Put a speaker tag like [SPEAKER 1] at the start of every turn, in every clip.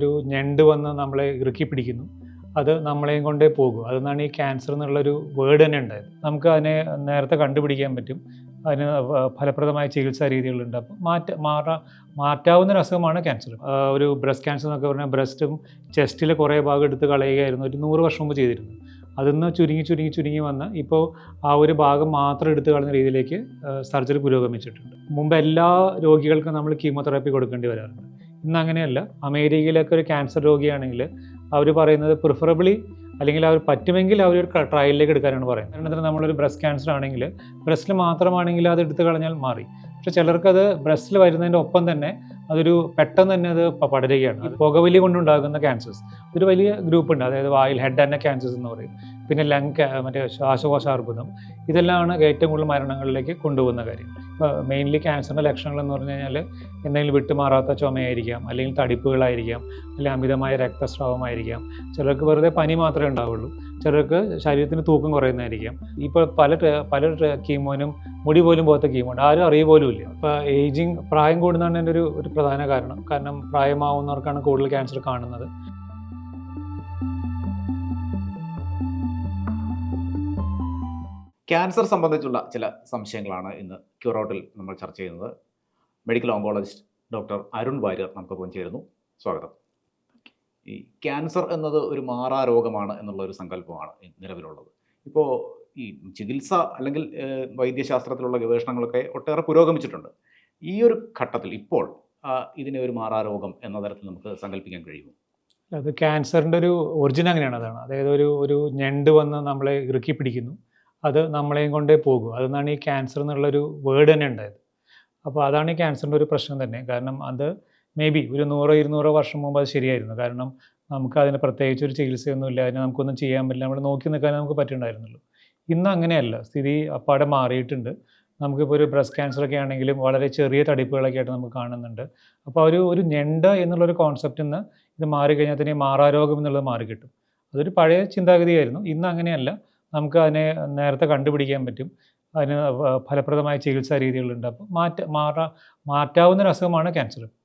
[SPEAKER 1] ഒരു ഞണ്ട് വന്ന് നമ്മളെ ഇറുക്കി പിടിക്കുന്നു. അത് നമ്മളെയും കൊണ്ടേ പോകും. അതെന്നാണ് ഈ ക്യാൻസർ എന്നുള്ളൊരു വേർഡ് തന്നെ ഉണ്ടായത്. നമുക്ക് അതിനെ നേരത്തെ കണ്ടുപിടിക്കാൻ പറ്റും. അതിന് ഫലപ്രദമായ ചികിത്സാ രീതികളുണ്ട്. അപ്പം മാറ്റ മാറാ മാറ്റാവുന്ന ഒരു അസുഖമാണ് ക്യാൻസർ ഒരു ബ്രസ്റ്റ് ക്യാൻസർ എന്നൊക്കെ പറഞ്ഞാൽ ബ്രസ്റ്റും ചെസ്റ്റിലെ കുറേ ഭാഗം എടുത്ത് കളയുകയായിരുന്നു. ഒരു നൂറ് വർഷം മുമ്പ് ചെയ്തിരുന്നു അതിന്ന് ചുരുങ്ങി ചുരുങ്ങി ചുരുങ്ങി വന്ന് ഇപ്പോൾ ആ ഒരു ഭാഗം മാത്രം എടുത്തു കളയുന്ന രീതിയിലേക്ക് സർജറി പുരോഗമിച്ചിട്ടുണ്ട്. മുമ്പ് എല്ലാ രോഗികൾക്കും നമ്മൾ കീമോതെറാപ്പി കൊടുക്കേണ്ടി വരാറുണ്ട്. ഇന്ന് അങ്ങനെയല്ല അമേരിക്കയിലൊക്കെ ഒരു ക്യാൻസർ രോഗിയാണെങ്കിൽ അവർ പറയുന്നത് പ്രിഫറബിളി അല്ലെങ്കിൽ അവർ പറ്റുമെങ്കിൽ അവർ ഒരു ട്രയലിലേക്ക് എടുക്കാനാണ് പറയുന്നത്. അതിനകത്ത് നമ്മളൊരു ബ്രസ്റ്റ് ക്യാൻസർ ആണെങ്കിൽ ബ്രസ്റ്റിൽ മാത്രമാണെങ്കിൽ അത് എടുത്തു കളഞ്ഞാൽ മാറി. പക്ഷെ ചിലർക്കത് ബ്രസ്റ്റിൽ വരുന്നതിന്റെ ഒപ്പം തന്നെ അതൊരു പെട്ടെന്ന് തന്നെ അത് പടരുകയാണ്. പുകവലി കൊണ്ടുണ്ടാകുന്ന ക്യാൻസേഴ്സ് ഒരു വലിയ ഗ്രൂപ്പ് ഉണ്ട്. അതായത് വായിൽ ഹെഡ് ആൻഡ് ക്യാൻസേഴ്സ് എന്ന് പറയും. പിന്നെ ലങ് മറ്റേ ശ്വാസകോശാർബുദം. ഇതെല്ലാമാണ് ഏറ്റവും കൂടുതൽ മരണങ്ങളിലേക്ക് കൊണ്ടുപോകുന്ന കാര്യം. ഇപ്പോൾ മെയിൻലി ക്യാൻസറിന്റെ ലക്ഷണങ്ങൾ എന്ന് പറഞ്ഞു കഴിഞ്ഞാൽ എന്തെങ്കിലും വിട്ടുമാറാത്ത ചുമയായിരിക്കാം അല്ലെങ്കിൽ തടിപ്പുകളായിരിക്കാം അല്ലെങ്കിൽ അമിതമായ രക്തസ്രാവമായിരിക്കാം. ചിലർക്ക് വെറുതെ പനി മാത്രമേ ഉണ്ടാവുള്ളൂ. ചിലർക്ക് ശരീരത്തിന് തൂക്കം കുറയുന്നതായിരിക്കും. ഇപ്പോൾ പല പല കീമോനും മുടി പോലും പോകാത്ത കീമോ ആരും അറിയ പോലും ഇല്ല. ഇപ്പോൾ ഏജിങ് പ്രായം കൂടുന്നതാണ് എന്റെ ഒരു ഒരു പ്രധാന കാരണം. കാരണം പ്രായമാവുന്നവർക്കാണ് കൂടുതൽ ക്യാൻസർ കാണുന്നത്.
[SPEAKER 2] ക്യാൻസർ സംബന്ധിച്ചുള്ള ചില സംശയങ്ങളാണ് ഇന്ന് ക്യൂറോട്ടിൽ നമ്മൾ ചർച്ച ചെയ്യുന്നത്. Medical oncologist doctor Arun Warrier നമുക്കൊപ്പം ചേരുന്നു സ്വാഗതം. ഈ ക്യാൻസർ എന്നത് ഒരു മാറാ രോഗമാണ് എന്നുള്ള ഒരു സങ്കല്പമാണ് നിലവിലുള്ളത്. ഇപ്പോൾ ഈ ചികിത്സ അല്ലെങ്കിൽ വൈദ്യശാസ്ത്രത്തിലുള്ള ഗവേഷണങ്ങളൊക്കെ ഒട്ടേറെ പുരോഗമിച്ചിട്ടുണ്ട്. ഈ ഒരു ഘട്ടത്തിൽ ഇപ്പോൾ ഇതിനെ ഒരു മാറാ രോഗം എന്ന തരത്തിൽ നമുക്ക് സങ്കല്പിക്കാൻ കഴിയുമോ?
[SPEAKER 1] അത് ക്യാൻസറിന്റെ ഒരു ഒറിജിൻ അങ്ങനെയാണ് അതാണ്. അതായത് ഒരു ഒരു ഞണ്ട് വന്ന് നമ്മളെ ഇറുക്കി പിടിക്കുന്നു. അത് നമ്മളെയും കൊണ്ടേ പോകും. അതെന്നാണ് ഈ ക്യാൻസർ എന്നുള്ളൊരു വേർഡ് തന്നെ ഉണ്ടായത്. അപ്പോൾ അതാണ് ഈ ക്യാൻസറിന്റെ ഒരു പ്രശ്നം തന്നെ. കാരണം അത് മേ ബി ഒരു നൂറോ ഇരുന്നൂറോ വർഷം മുമ്പ് അത് ശരിയായിരുന്നു. കാരണം നമുക്ക് അതിന് പ്രത്യേകിച്ച് ഒരു ചികിത്സയൊന്നുമില്ല. അതിന് നമുക്കൊന്നും ചെയ്യാൻ പറ്റില്ല. നമ്മൾ നോക്കി നിൽക്കാൻ നമുക്ക് പറ്റുന്നുണ്ടായിരുന്നുള്ളൂ. ഇന്ന് അങ്ങനെയല്ല. സ്ഥിതി അപ്പാടെ മാറിയിട്ടുണ്ട്. നമുക്കിപ്പോൾ ഒരു ബ്രസ്റ്റ് ക്യാൻസറൊക്കെ ആണെങ്കിലും വളരെ ചെറിയ തടിപ്പുകളൊക്കെ ആയിട്ട് നമുക്ക് കാണുന്നുണ്ട്. അപ്പോൾ ഒരു ഒരു ഞെണ്ട എന്നുള്ളൊരു കോൺസെപ്റ്റിൽ നിന്ന് ഇത് മാറിക്കഴിഞ്ഞാൽ തന്നെ മാറാരോഗം എന്നുള്ളത് മാറിക്കിട്ടും. അതൊരു പഴയ ചിന്താഗതിയായിരുന്നു. ഇന്ന് അങ്ങനെയല്ല. നമുക്ക് അതിനെ നേരത്തെ കണ്ടുപിടിക്കാൻ പറ്റും. അതിന് ഫലപ്രദമായ ചികിത്സാ രീതികളുണ്ട്. അപ്പോൾ മാറ്റ മാറാ മാറ്റാവുന്ന ഒരു അസുഖമാണ് ക്യാൻസർ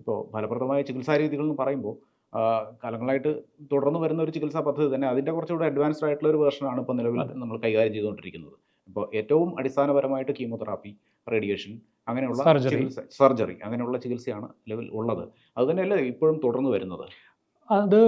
[SPEAKER 2] ഇപ്പോൾ ഫലപ്രദമായ ചികിത്സാ രീതികൾ എന്ന് പറയുമ്പോൾ കാലങ്ങളായിട്ട് തുടർന്ന് വരുന്ന ഒരു ചികിത്സാ പദ്ധതി തന്നെ അതിന്റെ കുറച്ചുകൂടെ അഡ്വാൻസ്ഡ് ആയിട്ടുള്ള ഒരു വേർഷനാണ് ഇപ്പോൾ നിലവിൽ നമ്മൾ കൈകാര്യം ചെയ്തുകൊണ്ടിരിക്കുന്നത്. ഇപ്പോൾ ഏറ്റവും അടിസ്ഥാനപരമായിട്ട് കീമോതെറാപ്പി റേഡിയേഷൻ അങ്ങനെയുള്ള. ചികിത്സ സർജറി അങ്ങനെയുള്ള ചികിത്സയാണ് നിലവിൽ ഉള്ളത്. അതുതന്നെയല്ലേ ഇപ്പോഴും തുടർന്ന് വരുന്നത്?
[SPEAKER 1] അത്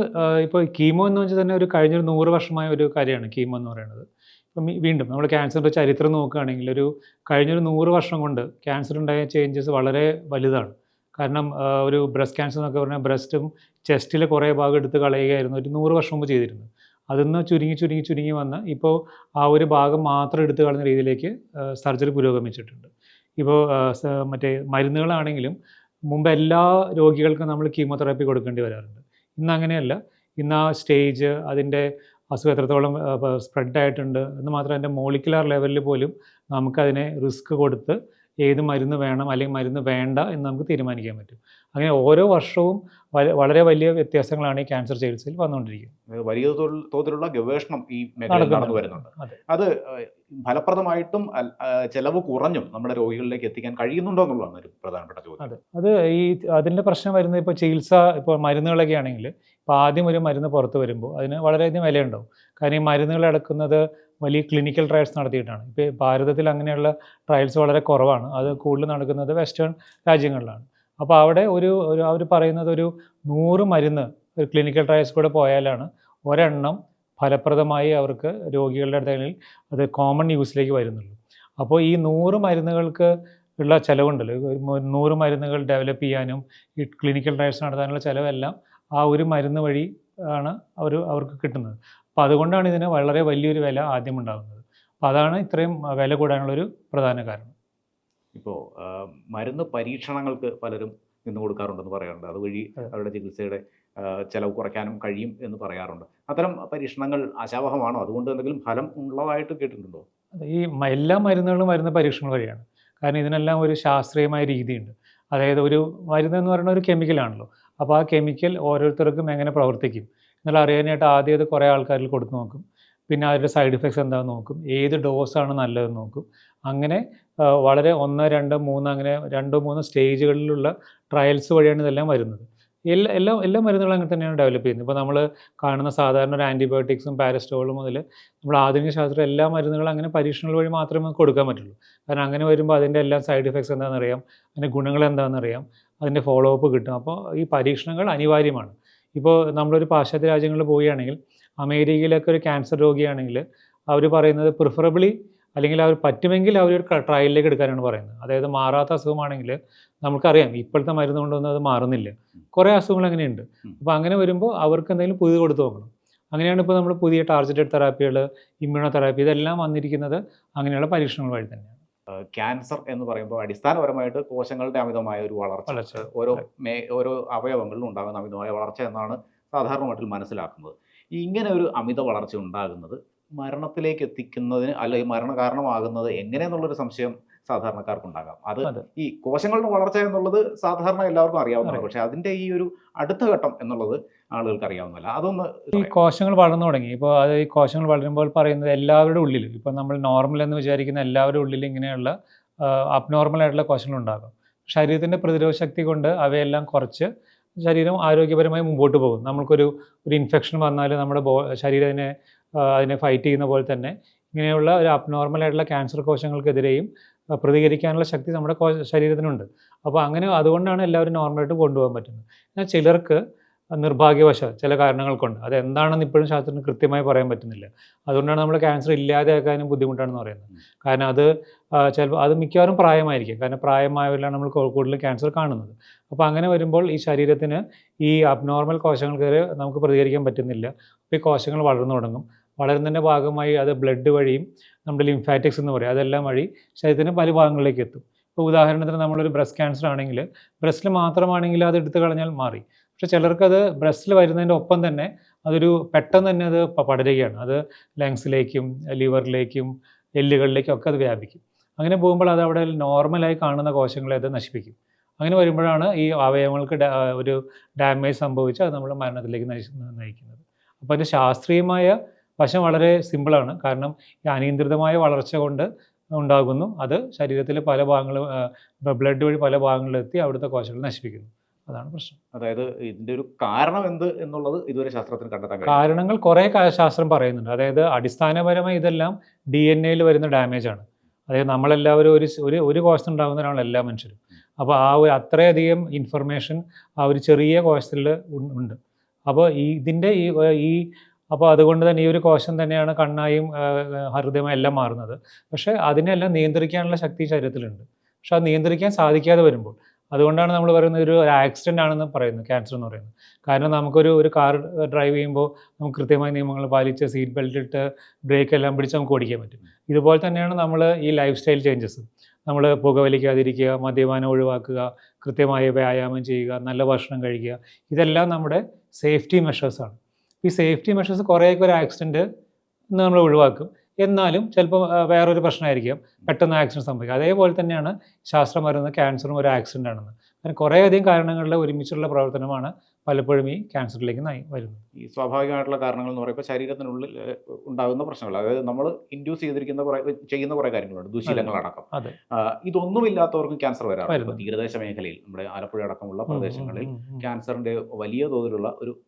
[SPEAKER 1] ഇപ്പോൾ കീമോ എന്ന് വെച്ചാൽ തന്നെ ഒരു കഴിഞ്ഞൊരു നൂറ് വർഷമായ ഒരു കാര്യമാണ് കീമോ എന്ന് പറയുന്നത്. ഇപ്പം വീണ്ടും നമ്മൾ ക്യാൻസറിന്റെ ചരിത്രം നോക്കുകയാണെങ്കിൽ ഒരു കഴിഞ്ഞൊരു നൂറ് വർഷം കൊണ്ട് ക്യാൻസർ ഉണ്ടായ ചേഞ്ചസ് വളരെ വലുതാണ്. കാരണം ഒരു ബ്രസ്റ്റ് ക്യാൻസർ എന്നൊക്കെ പറഞ്ഞാൽ ബ്രസ്റ്റും ചെസ്റ്റിലെ കുറേ ഭാഗം എടുത്ത് കളയുകയായിരുന്നു. ഒരു നൂറ് വർഷം മുമ്പ് ചെയ്തിരുന്നത്. അതിന്ന് ചുരുങ്ങി ചുരുങ്ങി ചുരുങ്ങി വന്ന് ഇപ്പോൾ ആ ഒരു ഭാഗം മാത്രം എടുത്ത് കളഞ്ഞ രീതിയിലേക്ക് സർജറി പുരോഗമിച്ചിട്ടുണ്ട്. ഇപ്പോൾ മറ്റേ മരുന്നുകളാണെങ്കിലും മുമ്പ് എല്ലാ രോഗികൾക്കും നമ്മൾ കീമോതെറാപ്പി കൊടുക്കേണ്ടി വരാറുണ്ട്. ഇന്ന് അങ്ങനെയല്ല. ഇന്ന് ആ സ്റ്റേജ് അതിന്റെ അസുഖം എത്രത്തോളം സ്പ്രെഡ് ആയിട്ടുണ്ട് എന്ന് മാത്രം അതിന്റെ മോളിക്കുലാർ ലെവലിൽ പോലും നമുക്കതിനെ റിസ്ക് കൊടുത്ത് ഏത് മരുന്ന് വേണം അല്ലെങ്കിൽ മരുന്ന് വേണ്ട എന്ന് നമുക്ക് തീരുമാനിക്കാൻ പറ്റും. അങ്ങനെ ഓരോ വർഷവും വളരെ വലിയ വ്യത്യാസങ്ങളാണ് ഈ ക്യാൻസർ ചികിത്സയിൽ വന്നുകൊണ്ടിരിക്കുന്നത്.
[SPEAKER 2] വലിയ തോതിലുള്ള ഗവേഷണം ഈ നടന്നു വരുന്നുണ്ട്.
[SPEAKER 1] അത്.
[SPEAKER 2] ഫലപ്രദമായിട്ടും ചെലവ് കുറഞ്ഞും നമ്മുടെ രോഗികളിലേക്ക് എത്തിക്കാൻ കഴിയുന്നുണ്ടോ എന്നുള്ളതാണ് ഒരു പ്രധാനപ്പെട്ട ചോദ്യം.
[SPEAKER 1] അതെ. അത് ഈ അതിന്റെ പ്രശ്നം വരുന്നത് ഇപ്പോൾ ചികിത്സ ഇപ്പോൾ മരുന്നുകളൊക്കെ ആണെങ്കിൽ ഇപ്പോൾ ആദ്യം ഒരു മരുന്ന് പുറത്ത് വരുമ്പോൾ അതിന് വളരെയധികം വിലയുണ്ടാവും. കാരണം ഈ മരുന്നുകൾ എടുക്കുന്നത് വലിയ ക്ലിനിക്കൽ ട്രയൽസ് നടത്തിയിട്ടാണ്. ഇപ്പോൾ ഭാരതത്തിൽ അങ്ങനെയുള്ള ട്രയൽസ് വളരെ കുറവാണ്. അത് കൂടുതൽ നടക്കുന്നത് വെസ്റ്റേൺ രാജ്യങ്ങളിലാണ്. അപ്പോൾ അവിടെ ഒരു ഒരു അവർ പറയുന്നത് ഒരു നൂറ് മരുന്ന് ഒരു ക്ലിനിക്കൽ ട്രയൽസ് കൂടെ പോയാലാണ് ഒരെണ്ണം ഫലപ്രദമായി അവർക്ക് രോഗികളുടെ അടുത്തെങ്കിൽ അത് കോമൺ യൂസിലേക്ക് വരുന്നുള്ളൂ. അപ്പോൾ ഈ നൂറ് മരുന്നുകൾക്ക് ഉള്ള ചിലവുണ്ടല്ലോ. നൂറ് മരുന്നുകൾ ഡെവലപ്പ് ചെയ്യാനും ഈ ക്ലിനിക്കൽ ട്രയൽസ് നടത്താനുള്ള ചിലവെല്ലാം ആ ഒരു മരുന്ന് വഴി ആണ് അവർ അവർക്ക് കിട്ടുന്നത്. അപ്പോൾ അതുകൊണ്ടാണ് ഇതിന് വളരെ വലിയൊരു വില ആദ്യം ഉണ്ടാകുന്നത്. അപ്പോൾ അതാണ് ഇത്രയും വില കൂടാനുള്ളൊരു പ്രധാന കാരണം.
[SPEAKER 2] ഇപ്പോൾ മരുന്ന് പരീക്ഷണങ്ങൾക്ക് പലരും നിന്ന് കൊടുക്കാറുണ്ടെന്ന് പറയാറുണ്ട്. അതുവഴി അവരുടെ ചികിത്സയുടെ ചിലവ് കുറയ്ക്കാനും കഴിയും എന്ന് പറയാറുണ്ട്. അത്തരം പരീക്ഷണങ്ങൾ ആശാവഹമാണോ? അതുകൊണ്ട് എന്തെങ്കിലും ഫലം ഉള്ളതായിട്ട് കേട്ടിട്ടുണ്ടോ?
[SPEAKER 1] ഈ എല്ലാ മരുന്നുകളും മരുന്ന് പരീക്ഷണങ്ങൾ വഴിയാണ്. കാരണം ഇതിനെല്ലാം ഒരു ശാസ്ത്രീയമായ രീതിയുണ്ട്. അതായത് ഒരു മരുന്ന് എന്ന് പറയുന്ന ഒരു കെമിക്കലാണല്ലോ. അപ്പോൾ ആ കെമിക്കൽ ഓരോരുത്തർക്കും എങ്ങനെ പ്രവർത്തിക്കും? എന്നുള്ള അറിയാനായിട്ട് ആദ്യം അത് കുറേ ആൾക്കാരിൽ കൊടുത്തു നോക്കും. പിന്നെ അതിന്റെ സൈഡ് ഇഫക്ട്സ് എന്താണെന്ന് നോക്കും. ഏത് ഡോസാണ് നല്ലതെന്ന് നോക്കും. അങ്ങനെ വളരെ ഒന്ന് രണ്ട് മൂന്ന് അങ്ങനെ രണ്ടോ മൂന്നോ സ്റ്റേജുകളിലുള്ള ട്രയൽസ് വഴിയാണ് ഇതെല്ലാം വരുന്നത്. എല്ലാ എല്ലാ എല്ലാ മരുന്നുകളും അങ്ങനെ തന്നെയാണ് ഡെവലപ്പ് ചെയ്യുന്നത്. ഇപ്പോൾ നമ്മൾ കാണുന്ന സാധാരണ ഒരു ആന്റിബയോട്ടിക്സും പാരസ്റ്റോളും മുതൽ നമ്മൾ ആധുനിക ശാസ്ത്രം എല്ലാ മരുന്നുകളും അങ്ങനെ പരീക്ഷണങ്ങൾ വഴി മാത്രമേ കൊടുക്കാൻ പറ്റുള്ളൂ. കാരണം അങ്ങനെ വരുമ്പോൾ അതിന്റെ എല്ലാ സൈഡ് ഇഫക്ട്സ് എന്താണെന്ന് അറിയാം അതിന്റെ ഗുണങ്ങൾ എന്താണെന്ന് അറിയാം അതിന്റെ ഫോളോ അപ്പ് കിട്ടും. അപ്പോൾ ഈ പരീക്ഷണങ്ങൾ അനിവാര്യമാണ്. ഇപ്പോൾ നമ്മളൊരു പാശ്ചാത്യ രാജ്യങ്ങളിൽ പോവുകയാണെങ്കിൽ അമേരിക്കയിലൊക്കെ ഒരു ക്യാൻസർ രോഗിയാണെങ്കിൽ അവർ പറയുന്നത് പ്രിഫറബിളി അല്ലെങ്കിൽ അവർ പറ്റുമെങ്കിൽ അവർ ട്രയലിലേക്ക് എടുക്കാനാണ് പറയുന്നത്. അതായത് മാറാത്ത അസുഖമാണെങ്കിൽ നമുക്കറിയാം ഇപ്പോഴത്തെ മരുന്ന് കൊണ്ടൊന്നും അത് മാറുന്നില്ല. കുറേ അസുഖങ്ങൾ അങ്ങനെയുണ്ട്. അപ്പോൾ അങ്ങനെ വരുമ്പോൾ അവർക്ക് എന്തെങ്കിലും പുതിയത് കൊടുത്തു നോക്കണം. അങ്ങനെയാണ് ഇപ്പോൾ നമ്മൾ പുതിയ ടാർജറ്റഡ് തെറാപ്പികൾ ഇമ്മ്യൂണോ തെറാപ്പി ഇതെല്ലാം വന്നിരിക്കുന്നത് അങ്ങനെയുള്ള പരീക്ഷണങ്ങൾ വഴി തന്നെയാണ്.
[SPEAKER 2] ക്യാൻസർ എന്ന് പറയുമ്പോൾ അടിസ്ഥാനപരമായിട്ട് കോശങ്ങളുടെ അമിതമായ ഒരു വളർച്ച. ഓരോ മേ ഓരോ അവയവങ്ങളിലും ഉണ്ടാകുന്ന അമിതമായ വളർച്ച എന്നാണ് സാധാരണമായിട്ട് മനസ്സിലാക്കുന്നത്. ഈ ഇങ്ങനെ ഒരു അമിത വളർച്ച ഉണ്ടാകുന്നത് മരണത്തിലേക്ക് എത്തിക്കുന്നതിന് അല്ലെങ്കിൽ മരണ കാരണമാകുന്നത് എങ്ങനെയെന്നുള്ളൊരു സംശയം സാധാരണക്കാർക്കുണ്ടാകാം. അത് ഈ കോശങ്ങളുടെ വളർച്ച എന്നുള്ളത് സാധാരണ എല്ലാവർക്കും അറിയാവുന്നതാണ്.
[SPEAKER 1] പക്ഷേ
[SPEAKER 2] പക്ഷെ അതിന്റെ ഈ ഒരു അടുത്ത ഘട്ടം എന്നുള്ളത് ആളുകൾക്ക് അറിയാവുന്നതല്ല അതൊന്ന്
[SPEAKER 1] ഈ കോശങ്ങൾ വളർന്നു തുടങ്ങി. ഇപ്പോൾ അത് ഈ കോശങ്ങൾ വളരുമ്പോൾ പറയുന്നത് എല്ലാവരുടെ ഉള്ളിൽ ഇപ്പോൾ നമ്മൾ നോർമൽ എന്ന് വിചാരിക്കുന്ന എല്ലാവരുടെ ഉള്ളിൽ ഇങ്ങനെയുള്ള അബ്നോർമൽ ആയിട്ടുള്ള കോശങ്ങൾ ഉണ്ടാകും. ശരീരത്തിന്റെ പ്രതിരോധ ശക്തി കൊണ്ട് അവയെല്ലാം കുറച്ച് ശരീരം ആരോഗ്യപരമായി മുമ്പോട്ട് പോകും. നമ്മൾക്കൊരു ഒരു ഇൻഫെക്ഷൻ വന്നാൽ നമ്മുടെ ബോ ശരീരത്തിനെ അതിനെ ഫൈറ്റ് ചെയ്യുന്ന പോലെ തന്നെ ഇങ്ങനെയുള്ള ഒരു അബ്നോർമൽ ആയിട്ടുള്ള ക്യാൻസർ കോശങ്ങൾക്കെതിരെയും പ്രതികരിക്കാനുള്ള ശക്തി നമ്മുടെ കോ ശരീരത്തിനുണ്ട്. അപ്പോൾ അങ്ങനെ അതുകൊണ്ടാണ് എല്ലാവരും നോർമലായിട്ട് കൊണ്ടുപോകാൻ പറ്റുന്നത്. എന്നാൽ ചിലർക്ക് നിർഭാഗ്യവശാൽ ചില കാരണങ്ങൾ കൊണ്ട്. അതെന്താണെന്ന് ഇപ്പോഴും ശാസ്ത്രത്തിന് കൃത്യമായി പറയാൻ പറ്റുന്നില്ല. അതുകൊണ്ടാണ് നമ്മൾ ക്യാൻസർ ഇല്ലാതെയാക്കാനും ബുദ്ധിമുട്ടാണെന്ന് പറയുന്നത്. കാരണം അത് ചിലപ്പോൾ അത് മിക്കവാറും പ്രായമായിരിക്കും. കാരണം പ്രായമായവരിലാണ് നമ്മൾ കൂടുതൽ ക്യാൻസർ കാണുന്നത്. അപ്പോൾ അങ്ങനെ വരുമ്പോൾ ഈ ശരീരത്തിന് ഈ അബ്നോർമൽ കോശങ്ങൾക്കെതിരെ നമുക്ക് പ്രതികരിക്കാൻ പറ്റുന്നില്ല. അപ്പോൾ ഈ കോശങ്ങൾ വളർന്നു തുടങ്ങും. വളരുന്നതിന്റെ ഭാഗമായി അത് ബ്ലഡ് വഴിയും നമ്മുടെ ലിംഫാറ്റിക്സ് എന്ന് പറയും. അതെല്ലാം വഴി ശരീരത്തിന്റെ പല ഭാഗങ്ങളിലേക്ക് എത്തും. ഇപ്പോൾ ഉദാഹരണത്തിന് നമ്മളൊരു ബ്രസ്റ്റ് ക്യാൻസർ ആണെങ്കിൽ ബ്രസ്റ്റിൽ മാത്രമാണെങ്കിൽ അത് എടുത്തു കളഞ്ഞാൽ മാറി. പക്ഷെ ചിലർക്കത് ബ്രസ്റ്റിൽ വരുന്നതിന്റെ ഒപ്പം തന്നെ അതൊരു പെട്ടെന്ന് തന്നെ അത് പടരുകയാണ്. അത് ലങ്സിലേക്കും ലിവറിലേക്കും എല്ലുകളിലേക്കും ഒക്കെ അത് വ്യാപിക്കും. അങ്ങനെ പോകുമ്പോൾ അത് അവിടെ നോർമലായി കാണുന്ന കോശങ്ങളെ അത് നശിപ്പിക്കും. അങ്ങനെ വരുമ്പോഴാണ് ഈ അവയവങ്ങൾക്ക് ഒരു ഡാമേജ് സംഭവിച്ച് അത് നമ്മൾ മരണത്തിലേക്ക് നയിക്കുന്നത്. അപ്പോൾ അതിന്റെ ശാസ്ത്രീയമായ വശം വളരെ സിമ്പിളാണ്. കാരണം ഈ അനിയന്ത്രിതമായ വളർച്ച കൊണ്ട് ഉണ്ടാകുന്നു. അത് ശരീരത്തിലെ പല ഭാഗങ്ങളും ബ്ലഡ് വഴി പല ഭാഗങ്ങളിലെത്തി അവിടുത്തെ കോശങ്ങൾ നശിപ്പിക്കുന്നു. അതാണ് പ്രശ്നം.
[SPEAKER 2] അതായത് ഇതിന്റെ ഒരു കാരണം എന്ത് എന്നുള്ളത് ഇതുവരെ ശാസ്ത്രത്തിന് കണ്ടെത്താൻ
[SPEAKER 1] കാരണങ്ങൾ കുറെ ശാസ്ത്രം പറയുന്നുണ്ട്. അതായത് അടിസ്ഥാനപരമായി ഇതെല്ലാം ഡി എൻ എയിൽ വരുന്ന ഡാമേജ് ആണ്. അതായത് നമ്മളെല്ലാവരും ഒരു ഒരു ഒരു കോശത്തിൽ ഉണ്ടാകുന്നവരാണ് എല്ലാ മനുഷ്യരും. അപ്പോൾ ആ ഒരു അത്രയധികം ഇൻഫർമേഷൻ ആ ഒരു ചെറിയ കോശത്തിൽ ഉണ്ട്. അപ്പോൾ ഈ ഇതിന്റെ ഈ ഈ അപ്പോൾ അതുകൊണ്ട് തന്നെ ഈ ഒരു കോശം തന്നെയാണ് കണ്ണായും ഹൃദയവും എല്ലാം മാറുന്നത്. പക്ഷേ അതിനെല്ലാം നിയന്ത്രിക്കാനുള്ള ശക്തി ശരീരത്തിലുണ്ട്. പക്ഷെ അത് നിയന്ത്രിക്കാൻ സാധിക്കാതെ വരുമ്പോൾ അതുകൊണ്ടാണ് നമ്മൾ പറയുന്നത് ഒരു ആക്സിഡന്റ് ആണെന്ന് പറയുന്നത് ക്യാൻസർ എന്ന് പറയുന്നത്. കാരണം നമുക്കൊരു ഒരു കാർ ഡ്രൈവ് ചെയ്യുമ്പോൾ നമുക്ക് കൃത്യമായ നിയമങ്ങൾ പാലിച്ച് സീറ്റ് ബെൽറ്റ് ഇട്ട് ബ്രേക്ക് എല്ലാം പിടിച്ച് നമുക്ക് ഓടിക്കാൻ പറ്റും. ഇതുപോലെ തന്നെയാണ് നമ്മൾ ഈ ലൈഫ് സ്റ്റൈൽ ചേഞ്ചസ് നമ്മൾ പുകവലിക്കാതിരിക്കുക മദ്യപാനം ഒഴിവാക്കുക കൃത്യമായ വ്യായാമം ചെയ്യുക നല്ല ഭക്ഷണം കഴിക്കുക ഇതെല്ലാം നമ്മുടെ സേഫ്റ്റി മെഷേഴ്സാണ് ഈ സേഫ്റ്റി മെഷേഴ്സ് കുറേയൊക്കെ ഒരു ആക്സിഡന്റ് നമ്മൾ ഒഴിവാക്കും. എന്നാലും ചിലപ്പോൾ വേറൊരു പ്രശ്നമായിരിക്കും. പെട്ടെന്ന് ആക്സിഡന്റ് സംഭവിക്കുക അതേപോലെ തന്നെയാണ് ശാസ്ത്രം വരുന്ന ക്യാൻസറും ഒരു ആക്സിഡന്റ് ആണെന്ന്. കാരണം കുറേയധികം കാരണങ്ങളുടെ ഒരുമിച്ചുള്ള പ്രവർത്തനമാണ് പലപ്പോഴും ഈ ക്യാൻസറിലേക്ക് നയി വരുന്നത്.
[SPEAKER 2] ഈ സ്വാഭാവികമായിട്ടുള്ള കാരണങ്ങൾ എന്ന് പറയുമ്പോൾ ശരീരത്തിനുള്ളിൽ ഉണ്ടാകുന്ന പ്രശ്നങ്ങൾ. അതായത് നമ്മൾ ഇൻഡ്യൂസ് ചെയ്തിരിക്കുന്ന കുറേ ചെയ്യുന്ന കുറേ കാര്യങ്ങളുണ്ട്. ദുശീലങ്ങളടക്കം. ഇതൊന്നുമില്ലാത്തവർക്കും ക്യാൻസർ വരാറുണ്ട്. തീരദേശ മേഖലയിൽ നമ്മുടെ ആലപ്പുഴ അടക്കമുള്ള പ്രദേശങ്ങളിൽ. ക്യാൻസറിന്റെ വലിയ തോതിലുള്ള ഒരു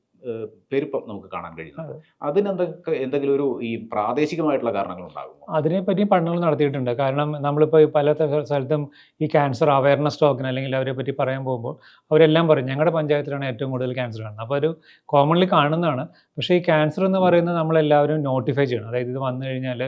[SPEAKER 2] പെരുപ്പം നമുക്ക് കാണാൻ കഴിയുന്നത്
[SPEAKER 1] അതെ.
[SPEAKER 2] അതിനെന്തൊക്കെ എന്തെങ്കിലും ഒരു ഈ പ്രാദേശികമായിട്ടുള്ള കാരണങ്ങൾ ഉണ്ടാകുമോ
[SPEAKER 1] അതിനെപ്പറ്റി പഠനങ്ങൾ നടത്തിയിട്ടുണ്ട്. കാരണം നമ്മളിപ്പോൾ പല സ്ഥലത്തും ഈ ക്യാൻസർ അവയർനെസ് ടോക്കിന് അല്ലെങ്കിൽ അവരെ പറ്റി പറയാൻ പോകുമ്പോൾ അവരെല്ലാം പറയും ഞങ്ങളുടെ പഞ്ചായത്തിലാണ് ഏറ്റവും കൂടുതൽ ക്യാൻസർ കാണുന്നത്. അപ്പോൾ ഒരു കോമൺലി കാണുന്നതാണ്. പക്ഷേ ഈ ക്യാൻസർ എന്ന് പറയുന്നത് നമ്മളെല്ലാവരും നോട്ടിഫൈ ചെയ്യണം. അതായത് ഇത് വന്നു കഴിഞ്ഞാൽ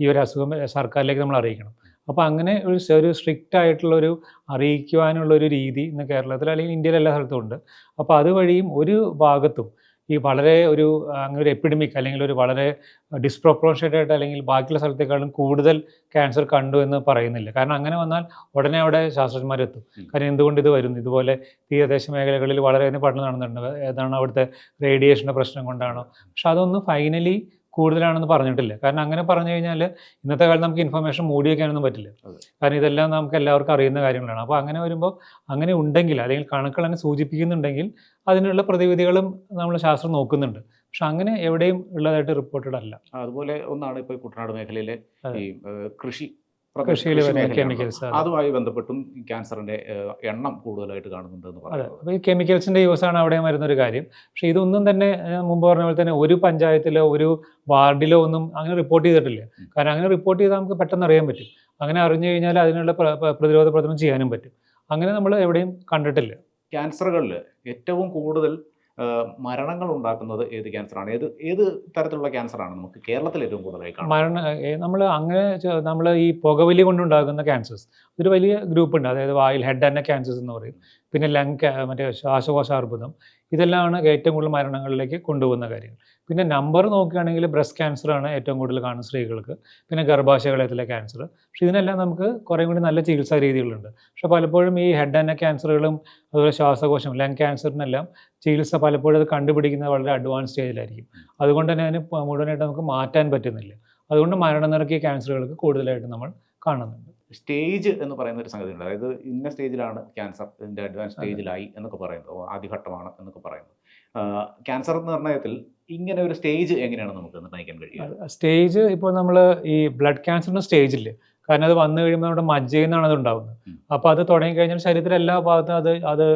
[SPEAKER 1] ഈ ഒരു അസുഖം സർക്കാരിലേക്ക് നമ്മൾ അറിയിക്കണം. അപ്പോൾ അങ്ങനെ ഒരു ഒരു സ്ട്രിക്റ്റ് ആയിട്ടുള്ളൊരു അറിയിക്കുവാനുള്ള ഒരു രീതി ഇന്ന് കേരളത്തിൽ അല്ലെങ്കിൽ ഇന്ത്യയിലെ എല്ലാ സ്ഥലത്തും ഉണ്ട്. അപ്പോൾ അതുവഴിയും ഒരു ഭാഗത്തും ഈ വളരെ ഒരു അങ്ങനെ ഒരു എപ്പിഡമിക് അല്ലെങ്കിൽ ഒരു വളരെ ഡിസ്പ്രോപ്പോർഷേറ്റ് ആയിട്ട് അല്ലെങ്കിൽ ബാക്കിയുള്ള സ്ഥലത്തേക്കാളും കൂടുതൽ ക്യാൻസർ കണ്ടു എന്ന് പറയുന്നില്ല. കാരണം അങ്ങനെ വന്നാൽ ഉടനെ അവിടെ ശാസ്ത്രജ്ഞന്മാരെത്തും. കാരണം എന്തുകൊണ്ട് ഇത് വരുന്നു? ഇതുപോലെ തീരദേശ മേഖലകളിൽ വളരെയധികം പഠനം നടന്നിട്ടുണ്ട്. ഏതാണ് അവിടുത്തെ റേഡിയേഷന്റെ പ്രശ്നം കൊണ്ടാണോ? പക്ഷെ അതൊന്ന് ഫൈനലി കൂടുതലാണെന്ന് പറഞ്ഞിട്ടില്ല. കാരണം അങ്ങനെ പറഞ്ഞു കഴിഞ്ഞാൽ ഇന്നത്തെ കാലത്ത് നമുക്ക് ഇൻഫർമേഷൻ മൂടി വയ്ക്കാനൊന്നും പറ്റില്ല കാരണം ഇതെല്ലാം നമുക്ക് എല്ലാവർക്കും അറിയുന്ന കാര്യങ്ങളാണ്. അപ്പോൾ അങ്ങനെ വരുമ്പോൾ അങ്ങനെ ഉണ്ടെങ്കിൽ അല്ലെങ്കിൽ കണക്കുകൾ അങ്ങനെ സൂചിപ്പിക്കുന്നുണ്ടെങ്കിൽ അതിനുള്ള പ്രതിവിധികളും നമ്മൾ ശാസ്ത്രം നോക്കുന്നുണ്ട്. പക്ഷെ അങ്ങനെ എവിടെയും ഉള്ളതായിട്ട് റിപ്പോർട്ടഡ് അല്ല.
[SPEAKER 2] അതുപോലെ ഒന്നാണ് ഇപ്പോൾ കുട്ടനാട് മേഖലയിലെ ഈ കൃഷി അതുമായി ബന്ധപ്പെട്ടും ക്യാൻസറിന്റെ എണ്ണം കൂടുതലായിട്ട് കാണുന്നുണ്ട് എന്ന് പറയുന്നത്.
[SPEAKER 1] ഈ യൂസ് യൂസാണ് അവിടെ വരുന്ന ഒരു കാര്യം. പക്ഷേ ഇതൊന്നും തന്നെ മുമ്പ് പറഞ്ഞ പോലെ തന്നെ ഒരു പഞ്ചായത്തിലോ ഒരു വാർഡിലോ ഒന്നും അങ്ങനെ റിപ്പോർട്ട് ചെയ്തിട്ടില്ല. കാരണം അങ്ങനെ റിപ്പോർട്ട് ചെയ്താൽ നമുക്ക് പെട്ടെന്ന് അറിയാൻ പറ്റും. അങ്ങനെ അറിഞ്ഞു കഴിഞ്ഞാൽ അതിനുള്ള പ്ര- പ്ര- പ്രതിരോധ പ്രവർത്തനം ചെയ്യാനും പറ്റും. അങ്ങനെ നമ്മൾ എവിടെയും കണ്ടിട്ടില്ല.
[SPEAKER 2] ക്യാൻസറുകളിൽ ഏറ്റവും കൂടുതൽ മരണങ്ങൾ ഉണ്ടാക്കുന്നത് ഏത് ക്യാൻസറാണ്? ഏത് ഏത് തരത്തിലുള്ള ക്യാൻസറാണ് നമുക്ക് കേരളത്തിൽ ഏറ്റവും കൂടുതലായി
[SPEAKER 1] മരണ നമ്മൾ അങ്ങനെ നമ്മൾ ഈ പുകവലി കൊണ്ടുണ്ടാകുന്ന ക്യാൻസേഴ്സ് ഒരു വലിയ ഗ്രൂപ്പ് ഉണ്ട് അതായത് വായിൽ ഹെഡ് ആൻഡ് ക്യാൻസേഴ്സ് എന്ന് പറയും. പിന്നെ ലങ് മറ്റേ ശ്വാസകോശ അർബുദം ഇതെല്ലാമാണ് ഏറ്റവും കൂടുതൽ മരണങ്ങളിലേക്ക് കൊണ്ടുപോകുന്ന കാര്യങ്ങൾ. പിന്നെ നമ്പർ നോക്കുകയാണെങ്കിൽ ബ്രസ്റ്റ് ക്യാൻസറാണ് ഏറ്റവും കൂടുതൽ കാണുന്ന സ്ത്രീകൾക്ക്. പിന്നെ ഗർഭാശയകളത്തിലെ ക്യാൻസർ പക്ഷേ ഇതിനെല്ലാം നമുക്ക് കുറേ കൂടി നല്ല ചികിത്സാ രീതികളുണ്ട്. പക്ഷേ പലപ്പോഴും ഈ ഹെഡ് ആൻഡ് ക്യാൻസറുകളും അതുപോലെ ശ്വാസകോശം ലങ് ക്യാൻസറിനെല്ലാം ചികിത്സ പലപ്പോഴും അത് കണ്ടുപിടിക്കുന്നത് വളരെ അഡ്വാൻസ് സ്റ്റേജിലായിരിക്കും. അതുകൊണ്ട് തന്നെ അതിന് മുഴുവനായിട്ട് നമുക്ക് മാറ്റാൻ പറ്റുന്നില്ല. അതുകൊണ്ട് മരണനിരക്കിയ ക്യാൻസറുകൾക്ക് കൂടുതലായിട്ട് നമ്മൾ കാണുന്നുണ്ട്.
[SPEAKER 2] സ്റ്റേജ് എന്ന് പറയുന്ന ഒരു സംഗതി ഉണ്ട് അതായത് ഇന്ന സ്റ്റേജിലാണ് ക്യാൻസർ ഇതിന്റെ അഡ്വാൻസ് സ്റ്റേജിലായി എന്നൊക്കെ പറയുന്നത് ആദ്യഘട്ടമാണ് എന്നൊക്കെ പറയുന്നത് ക്യാൻസർ എന്ന് നിർണയത്തിൽ ഇങ്ങനെ ഒരു സ്റ്റേജ് എങ്ങനെയാണ് നമുക്ക് നിർണയിക്കാൻ കഴിയുക?
[SPEAKER 1] സ്റ്റേജ് ഇപ്പോൾ നമ്മൾ ഈ ബ്ലഡ് ക്യാൻസറിന് സ്റ്റേജില്ല കാരണം അത് വന്നു കഴിയുമ്പോൾ നമ്മുടെ മജ്ജയിൽ നിന്നാണ് അത് ഉണ്ടാകുന്നത്. അപ്പോൾ അത് തുടങ്ങിക്കഴിഞ്ഞാൽ ശരീരത്തിലെ എല്ലാ ഭാഗത്തും അത് അത്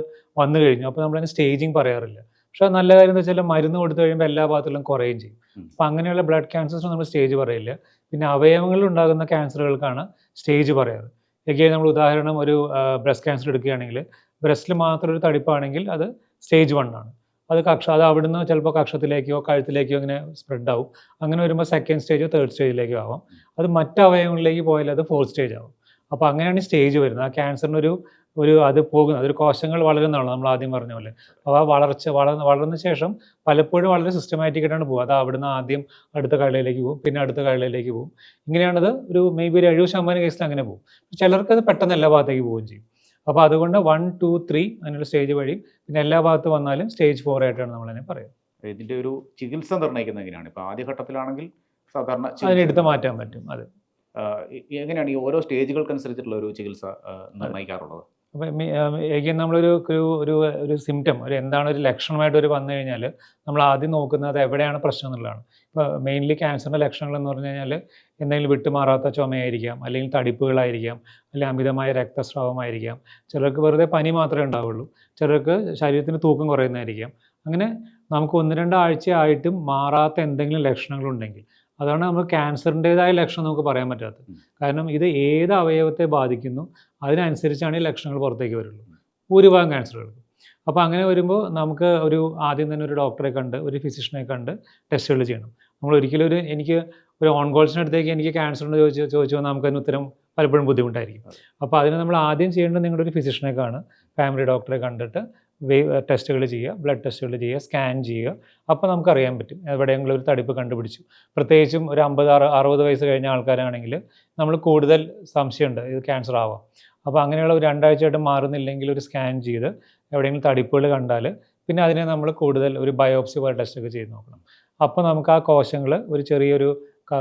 [SPEAKER 1] വന്നു കഴിഞ്ഞു. അപ്പോൾ നമ്മളതിന് സ്റ്റേജിങ് പറയാറില്ല. പക്ഷെ അത് നല്ല കാര്യം എന്ന് വെച്ചാൽ മരുന്ന് കൊടുത്തു കഴിയുമ്പോൾ എല്ലാ ഭാഗത്തിലും കുറയും ചെയ്യും. അപ്പം അങ്ങനെയുള്ള ബ്ലഡ് ക്യാൻസേഴ്സിന് നമ്മൾ സ്റ്റേജ് പറയില്ല. പിന്നെ അവയവങ്ങളിൽ ഉണ്ടാകുന്ന ക്യാൻസറുകൾക്കാണ് സ്റ്റേജ് പറയാറ്. എഗെയിൻ നമ്മൾ ഉദാഹരണം ഒരു ബ്രസ്റ്റ് ക്യാൻസർ എടുക്കുകയാണെങ്കിൽ ബ്രസ്റ്റിൽ മാത്രം ഒരു തടിപ്പാണെങ്കിൽ അത് സ്റ്റേജ് വൺ ആണ്. അത് കക്ഷ അത് അവിടുന്ന് ചിലപ്പോൾ കക്ഷത്തിലേക്കോ കഴുത്തിലേക്കോ ഇങ്ങനെ സ്പ്രെഡ് ആവും. അങ്ങനെ വരുമ്പോൾ സെക്കൻഡ് സ്റ്റേജോ തേർഡ് സ്റ്റേജിലേക്കോ ആവാം. അത് മറ്റ് അവയവങ്ങളിലേക്ക് പോയാൽ അത് ഫോർത്ത് സ്റ്റേജ് ആവും. അപ്പോൾ അങ്ങനെയാണ് സ്റ്റേജ് വരുന്നത്. ആ ക്യാൻസറിനൊരു ഒരു അത് പോകുന്നത്. അതൊരു കോശങ്ങൾ വളരുന്നതാണ് നമ്മൾ ആദ്യം പറഞ്ഞ പോലെ. അപ്പോൾ ആ വളർച്ച വളർന്ന് വളർന്ന ശേഷം പലപ്പോഴും വളരെ സിസ്റ്റമാറ്റിക് ആയിട്ടാണ് പോകുക. അത് അവിടുന്ന് ആദ്യം അടുത്ത കടയിലേക്ക് പോകും. പിന്നെ അടുത്ത കടയിലേക്ക് പോകും. ഇങ്ങനെയാണത് ഒരു മേ ബി ഒരു എഴുപത് ശതമാനം കേസിൽ അങ്ങനെ പോകും. ചിലർക്ക് അത് പെട്ടെന്ന് എല്ലാ ഭാഗത്തേക്ക് പോവുകയും ചെയ്യും. അപ്പോൾ അതുകൊണ്ട് വൺ ടു ത്രീ അതിനുള്ള സ്റ്റേജ് വഴി പിന്നെ എല്ലാ ഭാഗത്തും വന്നാലും സ്റ്റേജ് ഫോർ ആയിട്ടാണ് നമ്മൾ അതിനെ പറയുന്നത്.
[SPEAKER 2] ഇതിന്റെ ഒരു ചികിത്സ നിർണയിക്കുന്നത് എങ്ങനെയാണ്? ഇപ്പൊ ആദ്യഘട്ടത്തിലാണെങ്കിൽ സാധാരണ
[SPEAKER 1] അതിനെടുത്ത് മാറ്റാൻ പറ്റും അതെ.
[SPEAKER 2] എങ്ങനെയാണ് ഈ ഓരോ സ്റ്റേജുകൾക്കനുസരിച്ചിട്ടുള്ള ഒരു ചികിത്സ
[SPEAKER 1] നിർണയിക്കാറുള്ളത്? എഗെയിൻ നമ്മളൊരു ഒരു ഒരു സിംറ്റം ഒരു എന്താണ് ഒരു ലക്ഷണമായിട്ട് ഒരു വന്നു കഴിഞ്ഞാൽ നമ്മൾ ആദ്യം നോക്കുന്നത് എവിടെയാണ് പ്രശ്നം എന്നുള്ളതാണ്. ഇപ്പോൾ മെയിൻലി ക്യാൻസറിന്റെ ലക്ഷണങ്ങൾ എന്ന് പറഞ്ഞു കഴിഞ്ഞാൽ എന്തെങ്കിലും വിട്ടുമാറാത്ത ചുമയായിരിക്കാം അല്ലെങ്കിൽ തടിപ്പുകളായിരിക്കാം അല്ലെങ്കിൽ അമിതമായ രക്തസ്രാവമായിരിക്കാം. ചിലർക്ക് വെറുതെ പനി മാത്രമേ ഉണ്ടാവുള്ളൂ. ചിലർക്ക് ശരീരത്തിന് തൂക്കം കുറയുന്നതായിരിക്കാം. അങ്ങനെ നമുക്ക് ഒന്ന് രണ്ടാഴ്ചയായിട്ടും മാറാത്ത എന്തെങ്കിലും ലക്ഷണങ്ങളുണ്ടെങ്കിൽ അതാണ് നമ്മൾ ക്യാൻസറിന്റെതായ ലക്ഷണം നമുക്ക് പറയാൻ പറ്റാത്തത്. കാരണം ഇത് ഏത് അവയവത്തെ ബാധിക്കുന്നു അതിനനുസരിച്ചാണ് ഈ ലക്ഷണങ്ങൾ പുറത്തേക്ക് വരുള്ളൂ. ഭൂരിഭാഗം ക്യാൻസറുകൾക്ക് അപ്പോൾ അങ്ങനെ വരുമ്പോൾ നമുക്ക് ഒരു ആദ്യം തന്നെ ഒരു ഡോക്ടറെ കണ്ട് ഒരു ഫിസിഷ്യനെ കണ്ട് ടെസ്റ്റുകൾ ചെയ്യണം. നമ്മൾ ഒരിക്കലും ഒരു എനിക്ക് ഒരു ഓൺകോൾസിന്റെ അടുത്തേക്ക് എനിക്ക് ക്യാൻസർ ഉണ്ട് ചോദിച്ചു ചോദിച്ചു വന്നാൽ നമുക്കതിന് ഉത്തരം പലപ്പോഴും ബുദ്ധിമുട്ടായിരിക്കും. അപ്പോൾ അതിന് നമ്മൾ ആദ്യം ചെയ്യേണ്ടത് നിങ്ങളുടെ ഒരു ഫിസിഷ്യനെ കാണുക. ഫാമിലി ഡോക്ടറെ കണ്ടിട്ട് ടെസ്റ്റുകൾ ചെയ്യുക ബ്ലഡ് ടെസ്റ്റുകൾ ചെയ്യുക സ്കാൻ ചെയ്യുക. അപ്പോൾ നമുക്കറിയാൻ പറ്റും എവിടെയെങ്കിലും ഒരു തടിപ്പ് കണ്ടുപിടിച്ചു. പ്രത്യേകിച്ചും ഒരു അമ്പത് അറു അറുപത് വയസ്സ് കഴിഞ്ഞ ആൾക്കാരാണെങ്കിൽ നമ്മൾ കൂടുതൽ സംശയമുണ്ട് ഇത് ക്യാൻസർ ആവാം. അപ്പോൾ അങ്ങനെയുള്ള ഒരു രണ്ടാഴ്ചയായിട്ട് മാറുന്നില്ലെങ്കിൽ ഒരു സ്കാൻ ചെയ്ത് എവിടെയെങ്കിലും തടിപ്പുകൾ കണ്ടാൽ പിന്നെ അതിനെ നമ്മൾ കൂടുതൽ ഒരു ബയോപ്സി പോലെ ടെസ്റ്റൊക്കെ ചെയ്ത് നോക്കണം. അപ്പോൾ നമുക്ക് ആ കോശങ്ങൾ ഒരു ചെറിയൊരു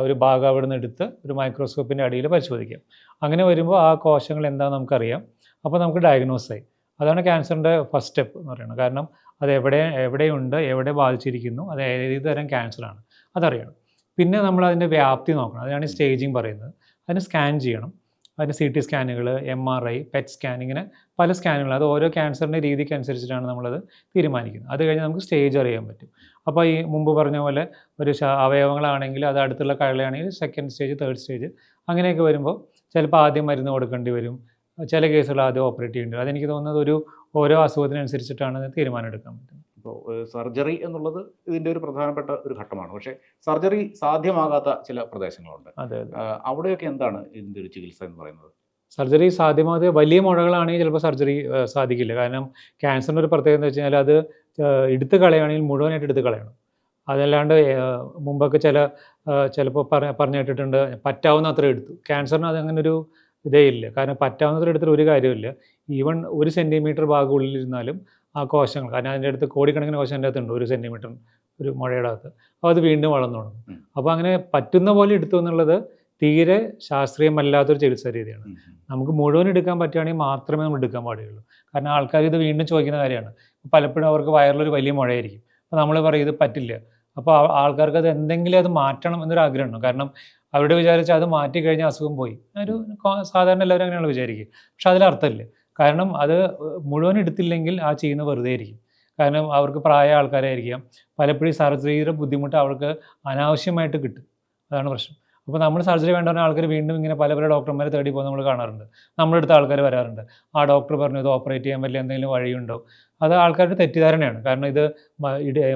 [SPEAKER 1] ഒരു ഭാഗം അവിടെ നിന്ന് എടുത്ത് ഒരു മൈക്രോസ്കോപ്പിന്റെ അടിയിൽ പരിശോധിക്കാം. അങ്ങനെ വരുമ്പോൾ ആ കോശങ്ങൾ എന്താണെന്ന് നമുക്കറിയാം. അപ്പോൾ നമുക്ക് ഡയഗ്നോസ് ആയി. അതാണ് ക്യാൻസറിന്റെ ഫസ്റ്റ് സ്റ്റെപ്പ് എന്ന് പറയുന്നത്. കാരണം അത് എവിടെ എവിടെയുണ്ട് എവിടെ ബാധിച്ചിരിക്കുന്നു അത് ഏത് തരം ക്യാൻസറാണ് അതറിയണം. പിന്നെ നമ്മൾ അതിന്റെ വ്യാപ്തി നോക്കണം. അതിനാണ് സ്റ്റേജിങ് പറയുന്നത്. അതിന് സ്കാൻ ചെയ്യണം. അതിന് C T സ്കാനുകൾ M R I PET scan ഇങ്ങനെ പല സ്കാനുകൾ അത് ഓരോ ക്യാൻസറിന്റെ രീതിക്ക് അനുസരിച്ചിട്ടാണ് നമ്മളത് തീരുമാനിക്കുന്നത്. അത് കഴിഞ്ഞ് നമുക്ക് സ്റ്റേജ് അറിയാൻ പറ്റും. അപ്പോൾ ഈ മുമ്പ് പറഞ്ഞ പോലെ ഒരു അവയവങ്ങളാണെങ്കിൽ അത് അടുത്തുള്ള കഴലയാണെങ്കിൽ സെക്കൻഡ് സ്റ്റേജ് തേർഡ് സ്റ്റേജ് അങ്ങനെയൊക്കെ വരുമ്പോൾ ചിലപ്പോൾ ആദ്യം മരുന്ന് കൊടുക്കേണ്ടി വരും. ചില കേസുകൾ ആദ്യം ഓപ്പറേറ്റ് ചെയ്യേണ്ടി വരും. അതെനിക്ക് തോന്നുന്നത് ഒരു ഓരോ അസുഖത്തിനനുസരിച്ചിട്ടാണ് തീരുമാനം എടുക്കാൻ പറ്റുന്നത്.
[SPEAKER 2] ഇപ്പോൾ സർജറി എന്നുള്ളത് ഇതിന്റെ ഒരു പ്രധാനപ്പെട്ട ഒരു ഘട്ടമാണ്. പക്ഷേ സർജറി സാധ്യമാകാത്ത ചില പ്രദേശങ്ങളുണ്ട്. അവിടെയൊക്കെ എന്താണ് ഇതിന്റെ ഒരു ചികിത്സ എന്ന് പറയുന്നത്?
[SPEAKER 1] സർജറി സാധ്യമാകാതെ വലിയ മുഴകളാണെങ്കിൽ ചിലപ്പോൾ സർജറി സാധിക്കില്ല. കാരണം ക്യാൻസറിന്റെ ഒരു പ്രത്യേകത എന്ന് വെച്ച് കഴിഞ്ഞാൽ അത് എടുത്ത് കളയുകയാണെങ്കിൽ മുഴുവനായിട്ട് എടുത്ത് കളയണം. അതല്ലാണ്ട് മുമ്പൊക്കെ ചില ചിലപ്പോൾ പറഞ്ഞ കേട്ടിട്ടുണ്ട് പറ്റാവുന്ന അത്ര എടുത്തു. ക്യാൻസറിന് അതങ്ങനെ ഒരു ഇതേ ഇല്ല. കാരണം പറ്റാവുന്നത്ര എടുത്തിട്ട് ഒരു കാര്യമില്ല ഈവൺ ഒരു സെന്റിമീറ്റർ ഭാഗം ഉള്ളിലിരുന്നാലും ആ കോശങ്ങൾ കാരണം അതിന്റെ അടുത്ത് കോടിക്കണക്കിന് കോശം എന്റെ അകത്തുണ്ട് ഒരു സെന്റിമീറ്റർ ഒരു മുഴയുടെ അകത്ത്. അപ്പോൾ അത് വീണ്ടും വളർന്നു തുടങ്ങും. അപ്പോൾ അങ്ങനെ പറ്റുന്ന പോലെ എടുത്തു എന്നുള്ളത് തീരെ ശാസ്ത്രീയമല്ലാത്തൊരു ചികിത്സാ രീതിയാണ്. നമുക്ക് മുഴുവൻ എടുക്കാൻ പറ്റുകയാണെങ്കിൽ മാത്രമേ നമ്മൾ എടുക്കാൻ പാടുകയുള്ളൂ കാരണം ആൾക്കാർ ഇത് വീണ്ടും ചോദിക്കുന്ന കാര്യമാണ്. പലപ്പോഴും അവർക്ക് വയറിലൊരു വലിയ മുഴയായിരിക്കും. അപ്പോൾ നമ്മൾ പറയും ഇത് പറ്റില്ല. അപ്പോൾ ആൾക്കാർക്ക് അത് എന്തെങ്കിലും അത് മാറ്റണം എന്നൊരു ആഗ്രഹമുണ്ട്. കാരണം അവരുടെ വിചാരിച്ച അത് മാറ്റി കഴിഞ്ഞാൽ അസുഖം പോയി. ഒരു സാധാരണ എല്ലാവരും അങ്ങനെയാണ് വിചാരിക്കുക പക്ഷെ അതിൽ അർത്ഥമില്ല. കാരണം അത് മുഴുവൻ എടുത്തില്ലെങ്കിൽ ആ ചെയ്യുന്ന വെറുതെ ആയിരിക്കും. കാരണം അവർക്ക് പ്രായ ആൾക്കാരായിരിക്കാം. പലപ്പോഴും സർജറിയുടെ ബുദ്ധിമുട്ട് അവർക്ക് അനാവശ്യമായിട്ട് കിട്ടും. അതാണ് പ്രശ്നം. അപ്പോൾ നമ്മൾ സർജറി വേണ്ട പറഞ്ഞ ആൾക്കാർ വീണ്ടും ഇങ്ങനെ പല പല ഡോക്ടർമാരെ തേടി പോകുന്നത് നമ്മൾ കാണാറുണ്ട്. നമ്മുടെ അടുത്ത ആൾക്കാർ വരാറുണ്ട്. ആ ഡോക്ടർ പറഞ്ഞു ഇത് ഓപ്പറേറ്റ് ചെയ്യാൻ പറ്റില്ല എന്തെങ്കിലും വഴിയുണ്ടോ? അത് ആൾക്കാരുടെ തെറ്റിദ്ധാരണയാണ്. കാരണം ഇത്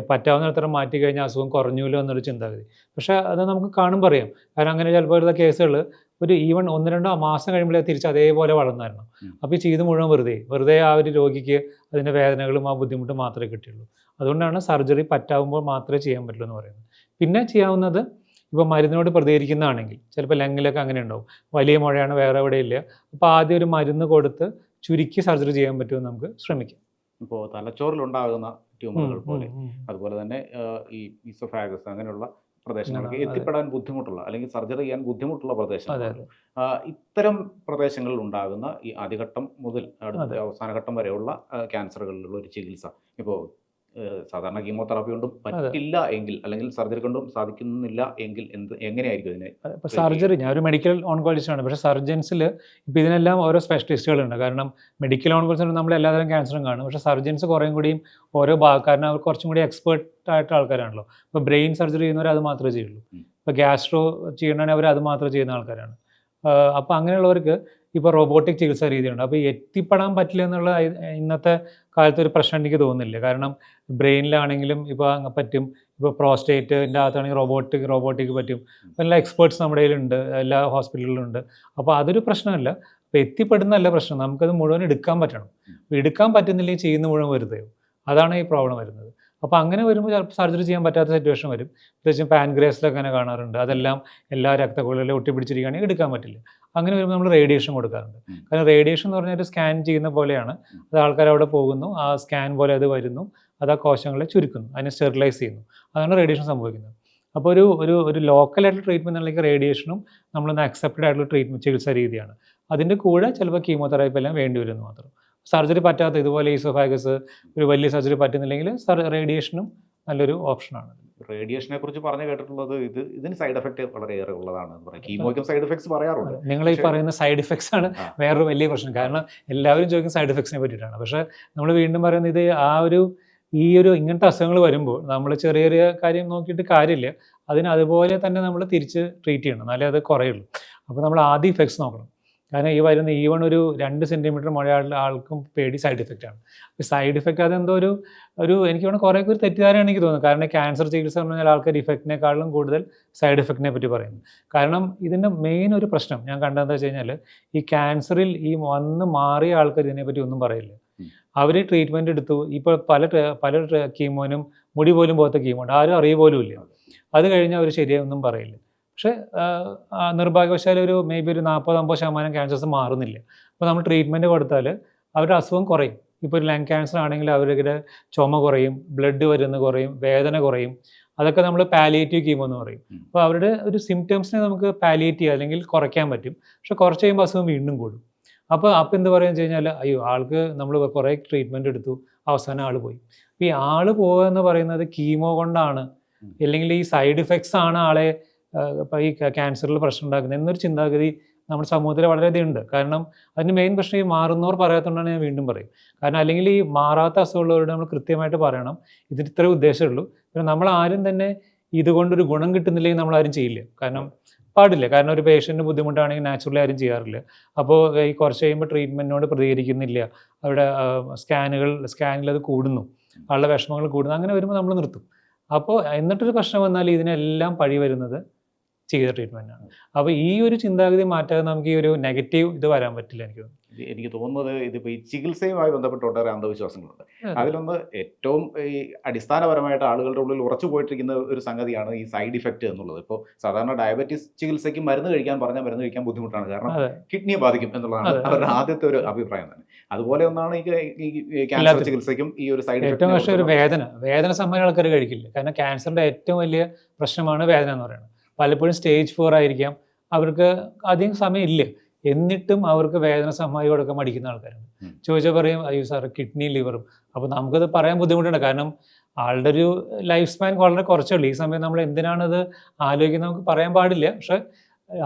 [SPEAKER 1] പറ്റാവുന്ന ഇടത്തരം മാറ്റി കഴിഞ്ഞാൽ അസുഖം കുറഞ്ഞൂല്ലോ എന്നൊരു ചിന്താഗതി. പക്ഷേ അത് നമുക്ക് കാണും പറയാം. കാരണം അങ്ങനെ ചിലപ്പോൾ വരുന്ന കേസുകൾ ഒരു ഈവൺ ഒന്ന് രണ്ടോ മാസം കഴിയുമ്പോഴേ തിരിച്ച് അതേപോലെ വളർന്നായിരുന്നു. അപ്പോൾ ഈ ചെയ്ത് മുഴുവൻ വെറുതെ വെറുതെ ആ ഒരു രോഗിക്ക് അതിന്റെ വേദനകളും ആ ബുദ്ധിമുട്ടും മാത്രമേ കിട്ടിയുള്ളൂ. അതുകൊണ്ടാണ് സർജറി പറ്റാവുമ്പോൾ മാത്രമേ ചെയ്യാൻ പറ്റുള്ളൂ എന്ന് പറയുന്നത്. പിന്നെ ചെയ്യാവുന്നത് ഇപ്പോൾ മരുന്നിനോട് പ്രതികരിക്കുന്നതാണെങ്കിൽ ചിലപ്പോൾ ലങ്ങിലൊക്കെ അങ്ങനെ ഉണ്ടാവും വലിയ മുഴയാണ് വേറെ എവിടെ ഇല്ല അപ്പോൾ ആദ്യം ഒരു മരുന്ന് കൊടുത്ത് ചുരുക്കി സർജറി ചെയ്യാൻ പറ്റുമെന്ന് നമുക്ക് ശ്രമിക്കാം.
[SPEAKER 2] ഇപ്പോൾ തലച്ചോറിലുണ്ടാകുന്ന ട്യൂമറുകൾ പോലെ. അതുപോലെ തന്നെ ഈ ഈസോഫാഗസ് അങ്ങനെയുള്ള പ്രദേശങ്ങൾക്ക് എത്തിപ്പെടാൻ ബുദ്ധിമുട്ടുള്ള അല്ലെങ്കിൽ സർജറി ചെയ്യാൻ ബുദ്ധിമുട്ടുള്ള പ്രദേശങ്ങൾ ഇത്തരം പ്രദേശങ്ങളിൽ ഉണ്ടാകുന്ന ഈ ആദ്യഘട്ടം മുതൽ അടുത്ത
[SPEAKER 1] അവസാനഘട്ടം
[SPEAKER 2] അവസാന ഘട്ടം വരെയുള്ള ക്യാൻസറുകളിലുള്ള ഒരു ചികിത്സ. ഇപ്പോൾ സാധാരണ കീമോതെറാപ്പി കൊണ്ടും പറ്റില്ല എങ്കിൽ അല്ലെങ്കിൽ സർജറി കൊണ്ടും സാധിക്കുന്നില്ല എങ്കിൽ എന്ത് എങ്ങനെയായിരിക്കും ഇതിനെ?
[SPEAKER 1] സർജറി ഞാൻ ഒരു മെഡിക്കൽ ഓൺകോളജിസ്റ്റ് ആണ്. പക്ഷേ സർജൻസിൽ ഇപ്പോൾ ഇതിനെല്ലാം ഓരോ സ്പെഷ്യലിസ്റ്റുകളുണ്ട് കാരണം മെഡിക്കൽ ഓൺകോളജിസ്റ്റ് നമ്മൾ എല്ലാതരം ക്യാൻസറും കാണും. പക്ഷേ സർജൻസ് കുറേയും കൂടിയും ഓരോ ഭാഗം കാരണം അവർ കുറച്ചും കൂടി എക്സ്പേർട്ട് ആയിട്ട് ആൾക്കാരാണല്ലോ. ഇപ്പോൾ ബ്രെയിൻ സർജറി ചെയ്യുന്നവർ അത് മാത്രമേ ചെയ്യുള്ളൂ. ഇപ്പോൾ ഗ്യാസ്ട്രോ ചെയ്യണമെങ്കിൽ അവർ അത് മാത്രമേ ചെയ്യുന്ന ആൾക്കാരാണ്. അപ്പോൾ അങ്ങനെയുള്ളവർക്ക് ഇപ്പോൾ റോബോട്ടിക് ചികിത്സാ രീതിയുണ്ട് അപ്പോൾ എത്തിപ്പെടാൻ പറ്റില്ല എന്നുള്ള ഇന്നത്തെ കാലത്ത് ഒരു പ്രശ്നം എനിക്ക് തോന്നുന്നില്ല. കാരണം ബ്രെയിനിലാണെങ്കിലും ഇപ്പോൾ അങ്ങ് പറ്റും. ഇപ്പോൾ പ്രോസ്റ്റേറ്റിന്റെ അകത്താണെങ്കിൽ റോബോട്ടിക് റോബോട്ടിക് പറ്റും. എല്ലാ എക്സ്പേർട്സ് നമ്മുടെ കയ്യിലുണ്ട്. എല്ലാ ഹോസ്പിറ്റലുകളിലും ഉണ്ട് അപ്പോൾ അതൊരു പ്രശ്നമല്ല. അപ്പോൾ എത്തിപ്പെടുന്നതല്ല പ്രശ്നം. നമുക്കത് മുഴുവൻ എടുക്കാൻ പറ്റണം. എടുക്കാൻ പറ്റുന്നില്ലെങ്കിൽ ചെയ്യുന്ന മുഴുവൻ വെറുതെയോ? അതാണ് ഈ പ്രോബ്ലം വരുന്നത്. അപ്പോൾ അങ്ങനെ വരുമ്പോൾ ചിലപ്പോൾ സർജറി ചെയ്യാൻ പറ്റാത്ത സിറ്റുവേഷൻ വരും. പ്രത്യേകിച്ചും പാൻഗ്രേസിലൊക്കെ അങ്ങനെ കാണാറുണ്ട്. അതെല്ലാം എല്ലാ രക്തക്കുഴലിലും ഒട്ടിപ്പിടിച്ചിരിക്കുകയാണെങ്കിൽ എടുക്കാൻ പറ്റില്ല. അങ്ങനെ വരുമ്പോൾ നമ്മൾ റേഡിയേഷൻ കൊടുക്കാറുണ്ട്. കാരണം റേഡിയേഷൻ എന്ന് പറഞ്ഞാൽ ഒരു സ്കാൻ ചെയ്യുന്ന പോലെയാണ്. അത് ആൾക്കാർ അവിടെ പോകുന്നു. ആ സ്കാൻ പോലെ അത് വരുന്നു. അത് ആ കോശങ്ങളെ ചുരുക്കുന്നു. അതിനെ സ്റ്റെറിലൈസ് ചെയ്യുന്നു. അതാണ് റേഡിയേഷൻ സംഭവിക്കുന്നത്. അപ്പോൾ ഒരു ഒരു ഒരു ലോക്കലായിട്ടുള്ള ട്രീറ്റ്മെന്റ് അല്ലെങ്കിൽ റേഡിയേഷനും നമ്മളൊന്ന് അക്സെപ്റ്റഡ് ആയിട്ടുള്ള ട്രീറ്റ്മെന്റ് ചികിത്സാ രീതിയാണ്. അതിന്റെ കൂടെ ചിലപ്പോൾ കീമോതെറാപ്പി എല്ലാം വേണ്ടി വരുമെന്ന് മാത്രം. സർജറി പറ്റാത്ത ഇതുപോലെ ഈസോഫാഗസ് ഒരു വലിയ സർജറി പറ്റുന്നില്ലെങ്കിൽ റേഡിയേഷനും നല്ലൊരു ഓപ്ഷനാണ്.
[SPEAKER 2] റേഡിയേഷനെ കുറിച്ച് പറഞ്ഞു കേട്ടിട്ടുള്ളത് ഇത് ഇതിന് സൈഡ് എഫക്റ്റ് വളരെയേറെ ഉള്ളതാണ് കീമോയ്ക്കും സൈഡ് എഫക്ട്സ് പറയാറുണ്ട്.
[SPEAKER 1] നിങ്ങൾ ഈ പറയുന്ന സൈഡ് എഫക്ട്സ് ആണ്. വേറൊരു വലിയ പ്രശ്നം. കാരണം എല്ലാവരും ചോദിക്കുന്ന സൈഡ് എഫക്ട്സിനെ പറ്റിയിട്ടാണ്. പക്ഷേ നമ്മൾ വീണ്ടും പറയുന്നത് ഇത് ആ ഒരു ഈ ഒരു ഇങ്ങനത്തെ അസുഖങ്ങൾ വരുമ്പോൾ നമ്മൾ ചെറിയ ചെറിയ കാര്യം നോക്കിയിട്ട് കാര്യമില്ല. അതിന് അതുപോലെ തന്നെ നമ്മൾ തിരിച്ച് ട്രീറ്റ് ചെയ്യണം. എന്നാലേ അത് കുറയുള്ളൂ. അപ്പോൾ നമ്മൾ ആദ്യം ഇഫക്ട്സ് നോക്കണം. കാരണം ഈ വരുന്ന ഈവൺ ഒരു രണ്ട് സെന്റിമീറ്റർ മഴയുള്ള ആൾക്കും പേടി സൈഡ് ഇഫക്റ്റ് ആണ്. സൈഡ് ഇഫക്റ്റ് അതെന്തോ ഒരു ഒരു എനിക്ക് വേണം കുറേ ഒരു തെറ്റിദ്ധാരണ എനിക്ക് തോന്നുന്നു കാരണം ക്യാൻസർ ചികിത്സ എന്ന് പറഞ്ഞാൽ ആൾക്കാർ ഇഫക്റ്റിനേക്കാളും കൂടുതൽ സൈഡ് ഇഫക്റ്റിനെ പറ്റി പറയുന്നു. കാരണം ഇതിന്റെ മെയിൻ ഒരു പ്രശ്നം ഞാൻ കണ്ടതെന്ന് വെച്ച് കഴിഞ്ഞാൽ ഈ ക്യാൻസറിൽ ഈ വന്ന് മാറിയ ആൾക്കാർ ഇതിനെപ്പറ്റി ഒന്നും പറയില്ല. അവർ ട്രീറ്റ്മെന്റ് എടുത്തു. ഇപ്പോൾ പല പല കീമോനും മുടി പോലും പോകാത്ത കീമോ ഉണ്ട്. ആരും അറിയ പോലും ഇല്ല. അത്. കഴിഞ്ഞ് അവർ ശരിയായൊന്നും പറയില്ല. പക്ഷേ നിർഭാഗ്യവശാൽ ഒരു മേ ബി ഒരു നാൽപ്പത് അമ്പത് ശതമാനം ക്യാൻസേഴ്സ് മാറുന്നില്ല. അപ്പോൾ നമ്മൾ ട്രീറ്റ്മെന്റ് കൊടുത്താൽ അവരുടെ അസുഖം കുറയും. ഇപ്പോൾ ഒരു ലങ് ക്യാൻസർ ആണെങ്കിൽ അവരുടെ ചുമ കുറയും ബ്ലഡ് വരുന്ന കുറയും വേദന കുറയും. അതൊക്കെ നമ്മൾ പാലിയേറ്റീവ് കീമോ എന്ന് പറയും. അപ്പോൾ അവരുടെ ഒരു സിംറ്റംസിനെ നമുക്ക് പാലിയേറ്റ് ചെയ്യുക അല്ലെങ്കിൽ കുറയ്ക്കാൻ പറ്റും. പക്ഷെ കുറച്ച് കഴിയുമ്പോൾ അസുഖം വീണ്ടും കൂടും. അപ്പോൾ അപ്പോൾ എന്ത് പറയുക വെച്ച് കഴിഞ്ഞാൽ അയ്യോ ആൾക്ക് നമ്മൾ കുറേ ട്രീറ്റ്മെന്റ് എടുത്തു. അവസാനം ആൾ പോയി. അപ്പോൾ ഈ ആൾ പോകുക എന്ന് പറയുന്നത് കീമോ കൊണ്ടാണ്. അല്ലെങ്കിൽ ഈ സൈഡ് ഇഫക്ട്സ് ആണ് ആളെ ഈ ക്യാൻസറിൽ പ്രശ്നം ഉണ്ടാക്കുന്നത് എന്നൊരു ചിന്താഗതി നമ്മുടെ സമൂഹത്തിൽ വളരെയധികം ഉണ്ട്. കാരണം അതിന് മെയിൻ പ്രശ്നം ഈ മാറുന്നവർ പറയാത്തതുകൊണ്ടാണ് ഞാൻ വീണ്ടും പറയും. കാരണം അല്ലെങ്കിൽ ഈ മാറാത്ത അസുഖമുള്ളവരോട് നമ്മൾ കൃത്യമായിട്ട് പറയണം. ഇതിന് ഇത്രേ ഉദ്ദേശമുള്ളൂ. പിന്നെ നമ്മൾ ആരും തന്നെ ഇതുകൊണ്ടൊരു ഗുണം കിട്ടുന്നില്ലെങ്കിൽ നമ്മൾ ആരും ചെയ്യില്ല. കാരണം പാടില്ല. കാരണം ഒരു പേഷ്യന്റിന് ബുദ്ധിമുട്ടാണെങ്കിൽ നാച്ചുറലി ആരും ചെയ്യാറില്ല. അപ്പോൾ ഈ കുറച്ച് കഴിയുമ്പോൾ ട്രീറ്റ്മെന്റിനോട് പ്രതികരിക്കുന്നില്ല. അവിടെ സ്കാനുകൾ സ്കാനിൽ അത് കൂടുന്നു. ആളുടെ വിഷമങ്ങൾ കൂടുന്നു. അങ്ങനെ വരുമ്പോൾ നമ്മൾ നിർത്തും. അപ്പോൾ എന്നിട്ടൊരു പ്രശ്നം വന്നാൽ ഇതിനെല്ലാം പഴി വരുന്നത് ചെയ്ത ട്രീറ്റ്മെന്റാണ് അപ്പോൾ ഈ ഒരു ചിന്താഗതി മാറ്റാതെ നമുക്ക് ഈ ഒരു നെഗറ്റീവ് ഇത് വരാൻ പറ്റില്ല എനിക്ക് തോന്നുന്നു.
[SPEAKER 2] എനിക്ക് തോന്നുന്നത് ഇതിപ്പോൾ ഈ ചികിത്സയുമായി ബന്ധപ്പെട്ട് ഒട്ടേറെ അന്ധവിശ്വാസങ്ങളുണ്ട്. അതിലൊന്ന് ഏറ്റവും ഈ അടിസ്ഥാനപരമായിട്ട് ആളുകളുടെ ഉള്ളിൽ ഉറച്ചു പോയിട്ടിരിക്കുന്ന ഒരു സംഗതിയാണ് ഈ സൈഡ് ഇഫക്റ്റ് എന്നുള്ളത്. ഇപ്പോൾ സാധാരണ ഡയബറ്റീസ് ചികിത്സയ്ക്ക് മരുന്ന് കഴിക്കാൻ പറഞ്ഞാൽ മരുന്ന് കഴിക്കാൻ ബുദ്ധിമുട്ടാണ്. കാരണം കിഡ്നിയെ ബാധിക്കും എന്നുള്ളതാണ്. അവരുടെ ആദ്യത്തെ ഒരു അഭിപ്രായം തന്നെ. അതുപോലെ ഒന്നാണ് ഈ ക്യാൻസർ ചികിത്സയ്ക്കും ഈ ഒരു സൈഡ്
[SPEAKER 1] ഏറ്റവും ഒരു
[SPEAKER 2] ഇഫക്റ്റ്
[SPEAKER 1] വേദന. വേദന സമയം ആൾക്കാർ കഴിക്കില്ല. കാരണം ക്യാൻസറിന്റെ ഏറ്റവും വലിയ പ്രശ്നമാണ് വേദന എന്ന് പറയുന്നത്. പലപ്പോഴും സ്റ്റേജ് ഫോർ ആയിരിക്കാം. അവർക്ക് അധികം സമയമില്ല. എന്നിട്ടും അവർക്ക് വേദന സമ്മായി കൊടുക്കാൻ മടിക്കുന്ന ആൾക്കാരുണ്ട്. ചോദിച്ചാൽ പറയും അയ്യോ സാർ കിഡ്നി ലിവറും അപ്പോൾ നമുക്കത് പറയാൻ ബുദ്ധിമുട്ടുണ്ട്. കാരണം ആളുടെ ഒരു ലൈഫ് സ്പാൻ വളരെ കുറച്ചുള്ളൂ ഈ സമയം നമ്മൾ എന്തിനാണത് ആലോചിക്കുന്നത് നമുക്ക് പറയാൻ പാടില്ല. പക്ഷെ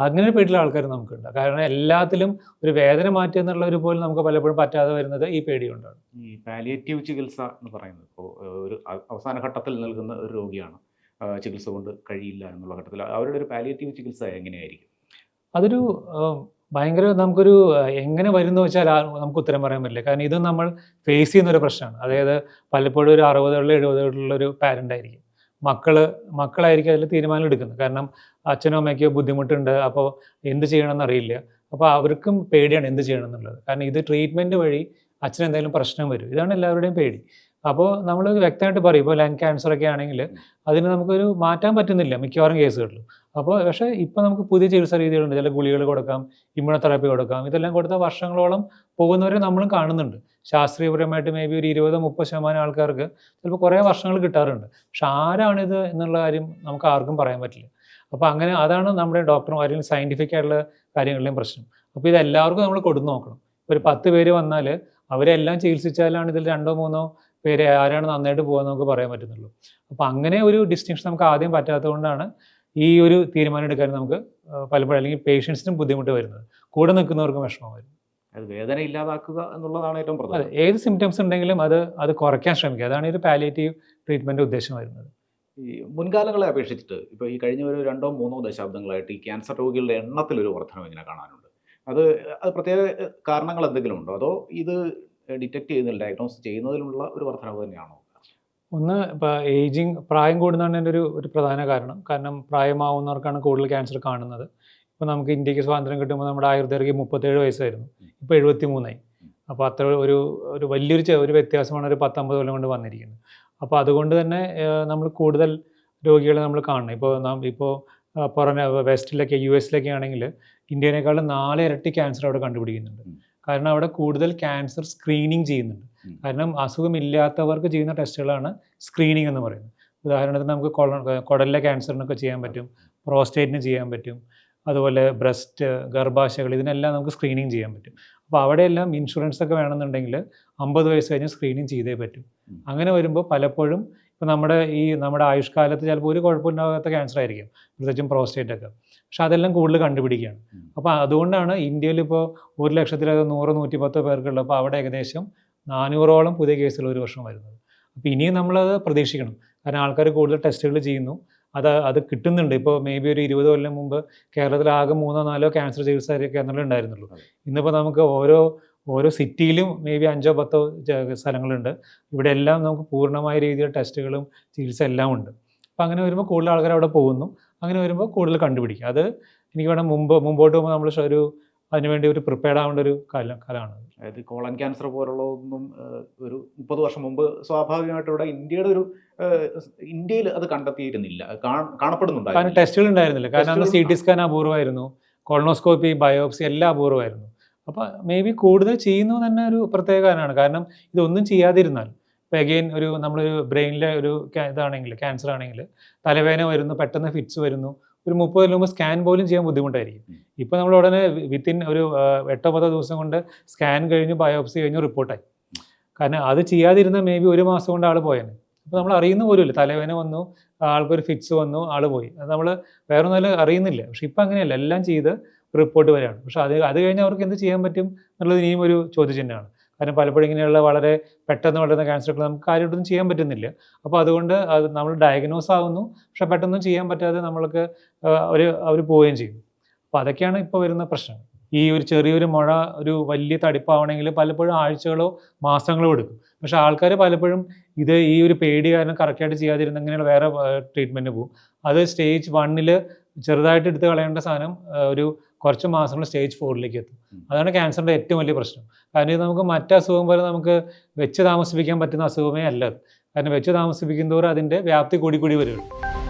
[SPEAKER 1] അങ്ങനെ പേടിയുള്ള ആൾക്കാർ നമുക്കുണ്ട്. കാരണം എല്ലാത്തിലും ഒരു വേദന മാറ്റുക എന്നുള്ളൊരു പോലും നമുക്ക് പലപ്പോഴും പറ്റാതെ വരുന്നത് ഈ പേടി കൊണ്ടാണ്.
[SPEAKER 2] ഈ പാലിയേറ്റീവ് ചികിത്സ എന്ന് പറയുന്നത് ഇപ്പോൾ ഒരു അവസാന ഘട്ടത്തിൽ നൽകുന്ന ഒരു രോഗിയാണ്. ചികിത്സ കൊണ്ട് കഴിയില്ല എന്നുള്ള ഘട്ടത്തിൽ. അവരുടെ ഒരു പാലിയേറ്റീവ് ചികിത്സ എങ്ങനെയായിരിക്കും?
[SPEAKER 1] അതൊരു ഭയങ്കര നമുക്കൊരു എങ്ങനെ വരുന്നു വെച്ചാൽ നമുക്ക് ഉത്തരം പറയാൻ പറ്റില്ല. കാരണം ഇത് നമ്മൾ ഫേസ് ചെയ്യുന്ന ഒരു പ്രശ്നമാണ്. അതായത് പലപ്പോഴും ഒരു അറുപതുകളിലോ എഴുപതുകളിലുള്ള ഒരു പാരന്റ് ആയിരിക്കും. മക്കൾ മക്കളായിരിക്കും അതിൽ തീരുമാനം എടുക്കുന്നത്. കാരണം അച്ഛനോ അമ്മയ്ക്കോ ബുദ്ധിമുട്ടുണ്ട് അപ്പോൾ എന്ത് ചെയ്യണമെന്ന് അറിയില്ല അപ്പോൾ അവർക്കും പേടിയാണ് എന്ത് ചെയ്യണം എന്നുള്ളത് കാരണം ഇത് ട്രീറ്റ്മെന്റ് വഴി അച്ഛന് എന്തെങ്കിലും പ്രശ്നം വരും. ഇതാണ് എല്ലാവരുടെയും പേടി. അപ്പോൾ നമ്മൾ വ്യക്തമായിട്ട് പറയും. ഇപ്പോൾ ലങ് ക്യാൻസർ ഒക്കെ ആണെങ്കിൽ അതിന് നമുക്കൊരു മാറ്റാൻ പറ്റുന്നില്ല മിക്കവാറും കേസുകളിലും. അപ്പോൾ പക്ഷേ ഇപ്പോൾ നമുക്ക് പുതിയ ചികിത്സാ രീതികളുണ്ട്. ചില ഗുളികൾ കൊടുക്കാം ഇമ്മ്യൂണോതെറാപ്പി കൊടുക്കാം. ഇതെല്ലാം കൊടുത്ത വർഷങ്ങളോളം പോകുന്നവരെ നമ്മളും കാണുന്നുണ്ട്. ശാസ്ത്രീയപരമായിട്ട് മേ ബി ഒരു ഇരുപത് മുപ്പത് ശതമാനം ആൾക്കാർക്ക് ചിലപ്പോൾ കുറേ വർഷങ്ങൾ കിട്ടാറുണ്ട്. പക്ഷെ ആരാണിത് എന്നുള്ള കാര്യം നമുക്ക് ആർക്കും പറയാൻ പറ്റില്ല. അപ്പോൾ അങ്ങനെ അതാണ് നമ്മുടെ ഡോക്ടർമാരിൽ സയന്റിഫിക് ആയിട്ടുള്ള കാര്യങ്ങളിലെയും പ്രശ്നം. അപ്പോൾ ഇത് എല്ലാവർക്കും നമ്മൾ കൊടുത്തു നോക്കണം. ഒരു പത്ത് പേര് വന്നാൽ അവരെല്ലാം ചികിത്സിച്ചാലാണ് ഇതിൽ രണ്ടോ മൂന്നോ പേര് ആരാണ് നന്നായിട്ട് പോകുക നമുക്ക് പറയാൻ പറ്റുന്നുള്ളൂ. അപ്പോൾ അങ്ങനെ ഒരു ഡിസ്റ്റിങ്ഷൻ നമുക്ക് ആദ്യം പറ്റാത്തതുകൊണ്ടാണ് ഈ ഒരു തീരുമാനം എടുക്കാൻ നമുക്ക് പലപ്പോഴും അല്ലെങ്കിൽ പേഷ്യൻസിനും ബുദ്ധിമുട്ട് വരുന്നത്. കൂടെ നിൽക്കുന്നവർക്കും വിഷമം വരും.
[SPEAKER 2] അത് വേദന ഇല്ലാതാക്കുക എന്നുള്ളതാണ് ഏറ്റവും
[SPEAKER 1] അതെ
[SPEAKER 2] പ്രധാനം
[SPEAKER 1] ഏത് സിംറ്റംസ് ഉണ്ടെങ്കിലും അത് അത് കുറയ്ക്കാൻ ശ്രമിക്കുക. അതാണ് ഒരു പാലിയേറ്റീവ് ട്രീറ്റ്മെന്റ് ഉദ്ദേശം വരുന്നത്.
[SPEAKER 2] ഈ മുൻകാലങ്ങളെ അപേക്ഷിച്ചിട്ട് ഇപ്പോൾ ഈ കഴിഞ്ഞ ഒരു രണ്ടോ മൂന്നോ ദശാബ്ദങ്ങളായിട്ട് ഈ ക്യാൻസർ രോഗികളുടെ എണ്ണത്തിലൊരു വർധനം ഇങ്ങനെ കാണാനുണ്ട്. അത് അത് പ്രത്യേക കാരണങ്ങൾ എന്തെങ്കിലും ഉണ്ടോ? അതോ ഇത് ഡിറ്റക്ട് ചെയ്യുന്നില്ല. ഡയഗ്നോസ് ചെയ്യുന്നതിലുള്ള ഒരു വർധനവ് തന്നെയാണോ?
[SPEAKER 1] ഒന്ന് ഇപ്പോൾ ഏജിങ് പ്രായം കൂടുന്നതാണ് എന്റെ ഒരു ഒരു പ്രധാന കാരണം. കാരണം പ്രായമാവുന്നവർക്കാണ് കൂടുതൽ ക്യാൻസർ കാണുന്നത്. ഇപ്പോൾ നമുക്ക് ഇന്ത്യയ്ക്ക് സ്വാതന്ത്ര്യം കിട്ടുമ്പോൾ നമ്മുടെ ആയുർദൈർഘ്യം മുപ്പത്തേഴ് വയസ്സായിരുന്നു. ഇപ്പോൾ എഴുപത്തി മൂന്നായി അപ്പോൾ അത്ര ഒരു ഒരു വലിയൊരു ഒരു വ്യത്യാസമാണ് ഒരു പത്തൊമ്പത് കൊല്ലം കൊണ്ട് വന്നിരിക്കുന്നത്. അപ്പോൾ അതുകൊണ്ട് തന്നെ നമ്മൾ കൂടുതൽ രോഗികളെ നമ്മൾ കാണണം. ഇപ്പോൾ നാം ഇപ്പോൾ പുറമെ വെസ്റ്റിലൊക്കെ യു എസിലൊക്കെ ആണെങ്കിൽ ഇന്ത്യനേക്കാളും നാല് ഇരട്ടി ക്യാൻസർ അവിടെ കണ്ടുപിടിക്കുന്നുണ്ട്. കാരണം അവിടെ കൂടുതൽ ക്യാൻസർ സ്ക്രീനിങ് ചെയ്യുന്നുണ്ട്. കാരണം അസുഖമില്ലാത്തവർക്ക് ചെയ്യുന്ന ടെസ്റ്റുകളാണ് സ്ക്രീനിങ് എന്ന് പറയുന്നത്. ഉദാഹരണത്തിന് നമുക്ക് കൊള കുടലിലെ ക്യാൻസറിനൊക്കെ ചെയ്യാൻ പറ്റും പ്രോസ്റ്റേറ്റിന് ചെയ്യാൻ പറ്റും അതുപോലെ ബ്രസ്റ്റ് ഗർഭാശയങ്ങൾ ഇതിനെല്ലാം നമുക്ക് സ്ക്രീനിങ് ചെയ്യാൻ പറ്റും. അപ്പോൾ അവിടെയെല്ലാം ഇൻഷുറൻസ് ഒക്കെ വേണമെന്നുണ്ടെങ്കിൽ അമ്പത് വയസ്സ് കഴിഞ്ഞ് സ്ക്രീനിങ് ചെയ്തേ പറ്റും. അങ്ങനെ വരുമ്പോൾ പലപ്പോഴും ഇപ്പോൾ നമ്മുടെ ഈ നമ്മുടെ ആയുഷ്കാലത്ത് ചിലപ്പോൾ ഒരു കുഴപ്പമില്ലാത്ത ക്യാൻസർ ആയിരിക്കും പ്രത്യേകിച്ചും പ്രോസ്റ്റേറ്റ് ഒക്കെ. പക്ഷെ അതെല്ലാം കൂടുതൽ കണ്ടുപിടിക്കുകയാണ്. അപ്പോൾ അതുകൊണ്ടാണ് ഇന്ത്യയിൽ ഇപ്പോൾ ഒരു ലക്ഷത്തിലധികം നൂറ് നൂറ്റി പത്ത് പേർക്കുള്ളപ്പോൾ അവിടെ ഏകദേശം നാനൂറോളം പുതിയ കേസുകൾ ഒരു വർഷം വരുന്നത്. അപ്പോൾ ഇനിയും നമ്മളത് പ്രതീക്ഷിക്കണം. കാരണം ആൾക്കാർ കൂടുതൽ ടെസ്റ്റുകൾ ചെയ്യുന്നു. അത് അത് കിട്ടുന്നുണ്ട്. ഇപ്പോൾ മേ ബി ഒരു ഇരുപത് കൊല്ലം മുമ്പ് കേരളത്തിൽ ആകെ മൂന്നോ നാലോ ക്യാൻസർ ചികിത്സാ കേന്ദ്രങ്ങൾ ഉണ്ടായിരുന്നുള്ളൂ. ഇന്നിപ്പോൾ നമുക്ക് ഓരോ ഓരോ സിറ്റിയിലും മേ ബി അഞ്ചോ പത്തോ സ്ഥലങ്ങളുണ്ട്. ഇവിടെ എല്ലാം നമുക്ക് പൂർണമായ രീതിയിൽ ടെസ്റ്റുകളും ചികിത്സ എല്ലാം ഉണ്ട്. അപ്പോൾ അങ്ങനെ വരുമ്പോൾ കൂടുതൽ ആൾക്കാർ അവിടെ പോകുന്നു. അങ്ങനെ വരുമ്പോൾ കൂടുതൽ കണ്ടുപിടിക്കും. അത് എനിക്ക് വേണം മുമ്പ് മുമ്പോട്ട് പോകുമ്പോൾ നമ്മൾ ഒരു അതിനുവേണ്ടി ഒരു പ്രിപ്പയർഡ് ആവേണ്ട ഒരു കാലം കാലമാണ്.
[SPEAKER 2] അതായത് കോളൻ ക്യാൻസർ പോലുള്ളതൊന്നും ഒന്നും ഒരു മുപ്പത് വർഷം മുമ്പ് സ്വാഭാവികമായിട്ടും ഇവിടെ ഇന്ത്യയുടെ ഒരു ഇന്ത്യയിൽ അത് കണ്ടെത്തിയിരുന്നില്ല. കാണപ്പെടുന്നുണ്ടായിരുന്നു.
[SPEAKER 1] ടെസ്റ്റുകൾ ഉണ്ടായിരുന്നില്ല. കാരണം സി ടി സ്കാൻ അപൂർവമായിരുന്നു. കോളനോസ്കോപ്പി ബയോപ്സി എല്ലാം അപൂർവമായിരുന്നു. അപ്പോൾ മേ ബി കൂടുതൽ ചെയ്യുന്നത് തന്നെ ഒരു പ്രത്യേക കാരണമാണ്. കാരണം ഇതൊന്നും ചെയ്യാതിരുന്നാൽ ഇപ്പോൾ അഗെയിൻ ഒരു നമ്മളൊരു ബ്രെയിനിലെ ഒരു ഇതാണെങ്കിൽ ക്യാൻസർ ആണെങ്കിൽ തലവേദന വരുന്നു പെട്ടെന്ന് ഫിറ്റ്സ് വരുന്നു ഒരു മുപ്പത് മുമ്പ് സ്കാൻ പോലും ചെയ്യാൻ ബുദ്ധിമുട്ടായിരിക്കും.
[SPEAKER 2] ഇപ്പൊ
[SPEAKER 1] ഇപ്പോൾ നമ്മൾ ഉടനെ വിത്തിൻ ഒരു എട്ടോ പത്തോ ദിവസം കൊണ്ട് സ്കാൻ കഴിഞ്ഞു ബയോപ്സി കഴിഞ്ഞ് റിപ്പോർട്ടായി. കാരണം അത് ചെയ്യാതിരുന്ന മേ ബി ഒരു മാസം കൊണ്ട് ആൾ പോയേനെ. അപ്പോൾ നമ്മൾ അറിയുന്ന പോലുമില്ല. തലവേദന വന്നു ആൾക്കൊരു ഫിറ്റ്സ് വന്നു ആൾ പോയി. അത് നമ്മൾ വേറെ ഒന്നും അറിയുന്നില്ല. പക്ഷെ ഇപ്പം അങ്ങനെയല്ല. എല്ലാം ചെയ്ത് റിപ്പോർട്ട് വരികയാണ് പക്ഷെ അത് അത് കഴിഞ്ഞ് അവർക്ക് എന്ത് ചെയ്യാൻ പറ്റും എന്നുള്ളത് ഇനിയും ഒരു ചോദ്യചിഹ്നമാണ്. കാരണം പലപ്പോഴും ഇങ്ങനെയുള്ള വളരെ പെട്ടെന്ന് വളരുന്ന ക്യാൻസറുകൾ നമുക്ക് കാര്യമായിട്ടൊന്നും ചെയ്യാൻ പറ്റുന്നില്ല. അപ്പോൾ അതുകൊണ്ട് അത് നമ്മൾ ഡയഗ്നോസ് ആവുന്നു. പക്ഷെ പെട്ടെന്ന് ചെയ്യാൻ പറ്റാതെ നമ്മൾക്ക് ഒരു അവർ പോവുകയും ചെയ്യും. അപ്പോൾ അതൊക്കെയാണ് ഇപ്പോൾ വരുന്ന പ്രശ്നം. ഈ ഒരു ചെറിയൊരു മഴ ഒരു വലിയ തടിപ്പാവണമെങ്കിൽ പലപ്പോഴും ആഴ്ചകളോ മാസങ്ങളോ എടുക്കും. പക്ഷെ ആൾക്കാർ പലപ്പോഴും ഇത് ഈ ഒരു പേടി കാരണം കറക്റ്റായിട്ട് ചെയ്യാതിരുന്ന ഇങ്ങനെയുള്ള വേറെ ട്രീറ്റ്മെന്റ് പോകും. അത് സ്റ്റേജ് വണ്ണിൽ ചെറുതായിട്ട് എടുത്ത് കളയേണ്ട സാധനം ഒരു കുറച്ച് മാസങ്ങൾ സ്റ്റേജ് ഫോറിലേക്ക് എത്തും. അതാണ് ക്യാൻസറിന്റെ ഏറ്റവും വലിയ പ്രശ്നം. കാരണം ഇത് നമുക്ക് മറ്റ് അസുഖം പോലെ നമുക്ക് വെച്ച് താമസിപ്പിക്കാൻ പറ്റുന്ന അസുഖമേ അല്ല. കാരണം വെച്ച് താമസിപ്പിക്കുന്നതോറും അതിന്റെ വ്യാപ്തി കൂടി കൂടി വരികയുള്ളൂ.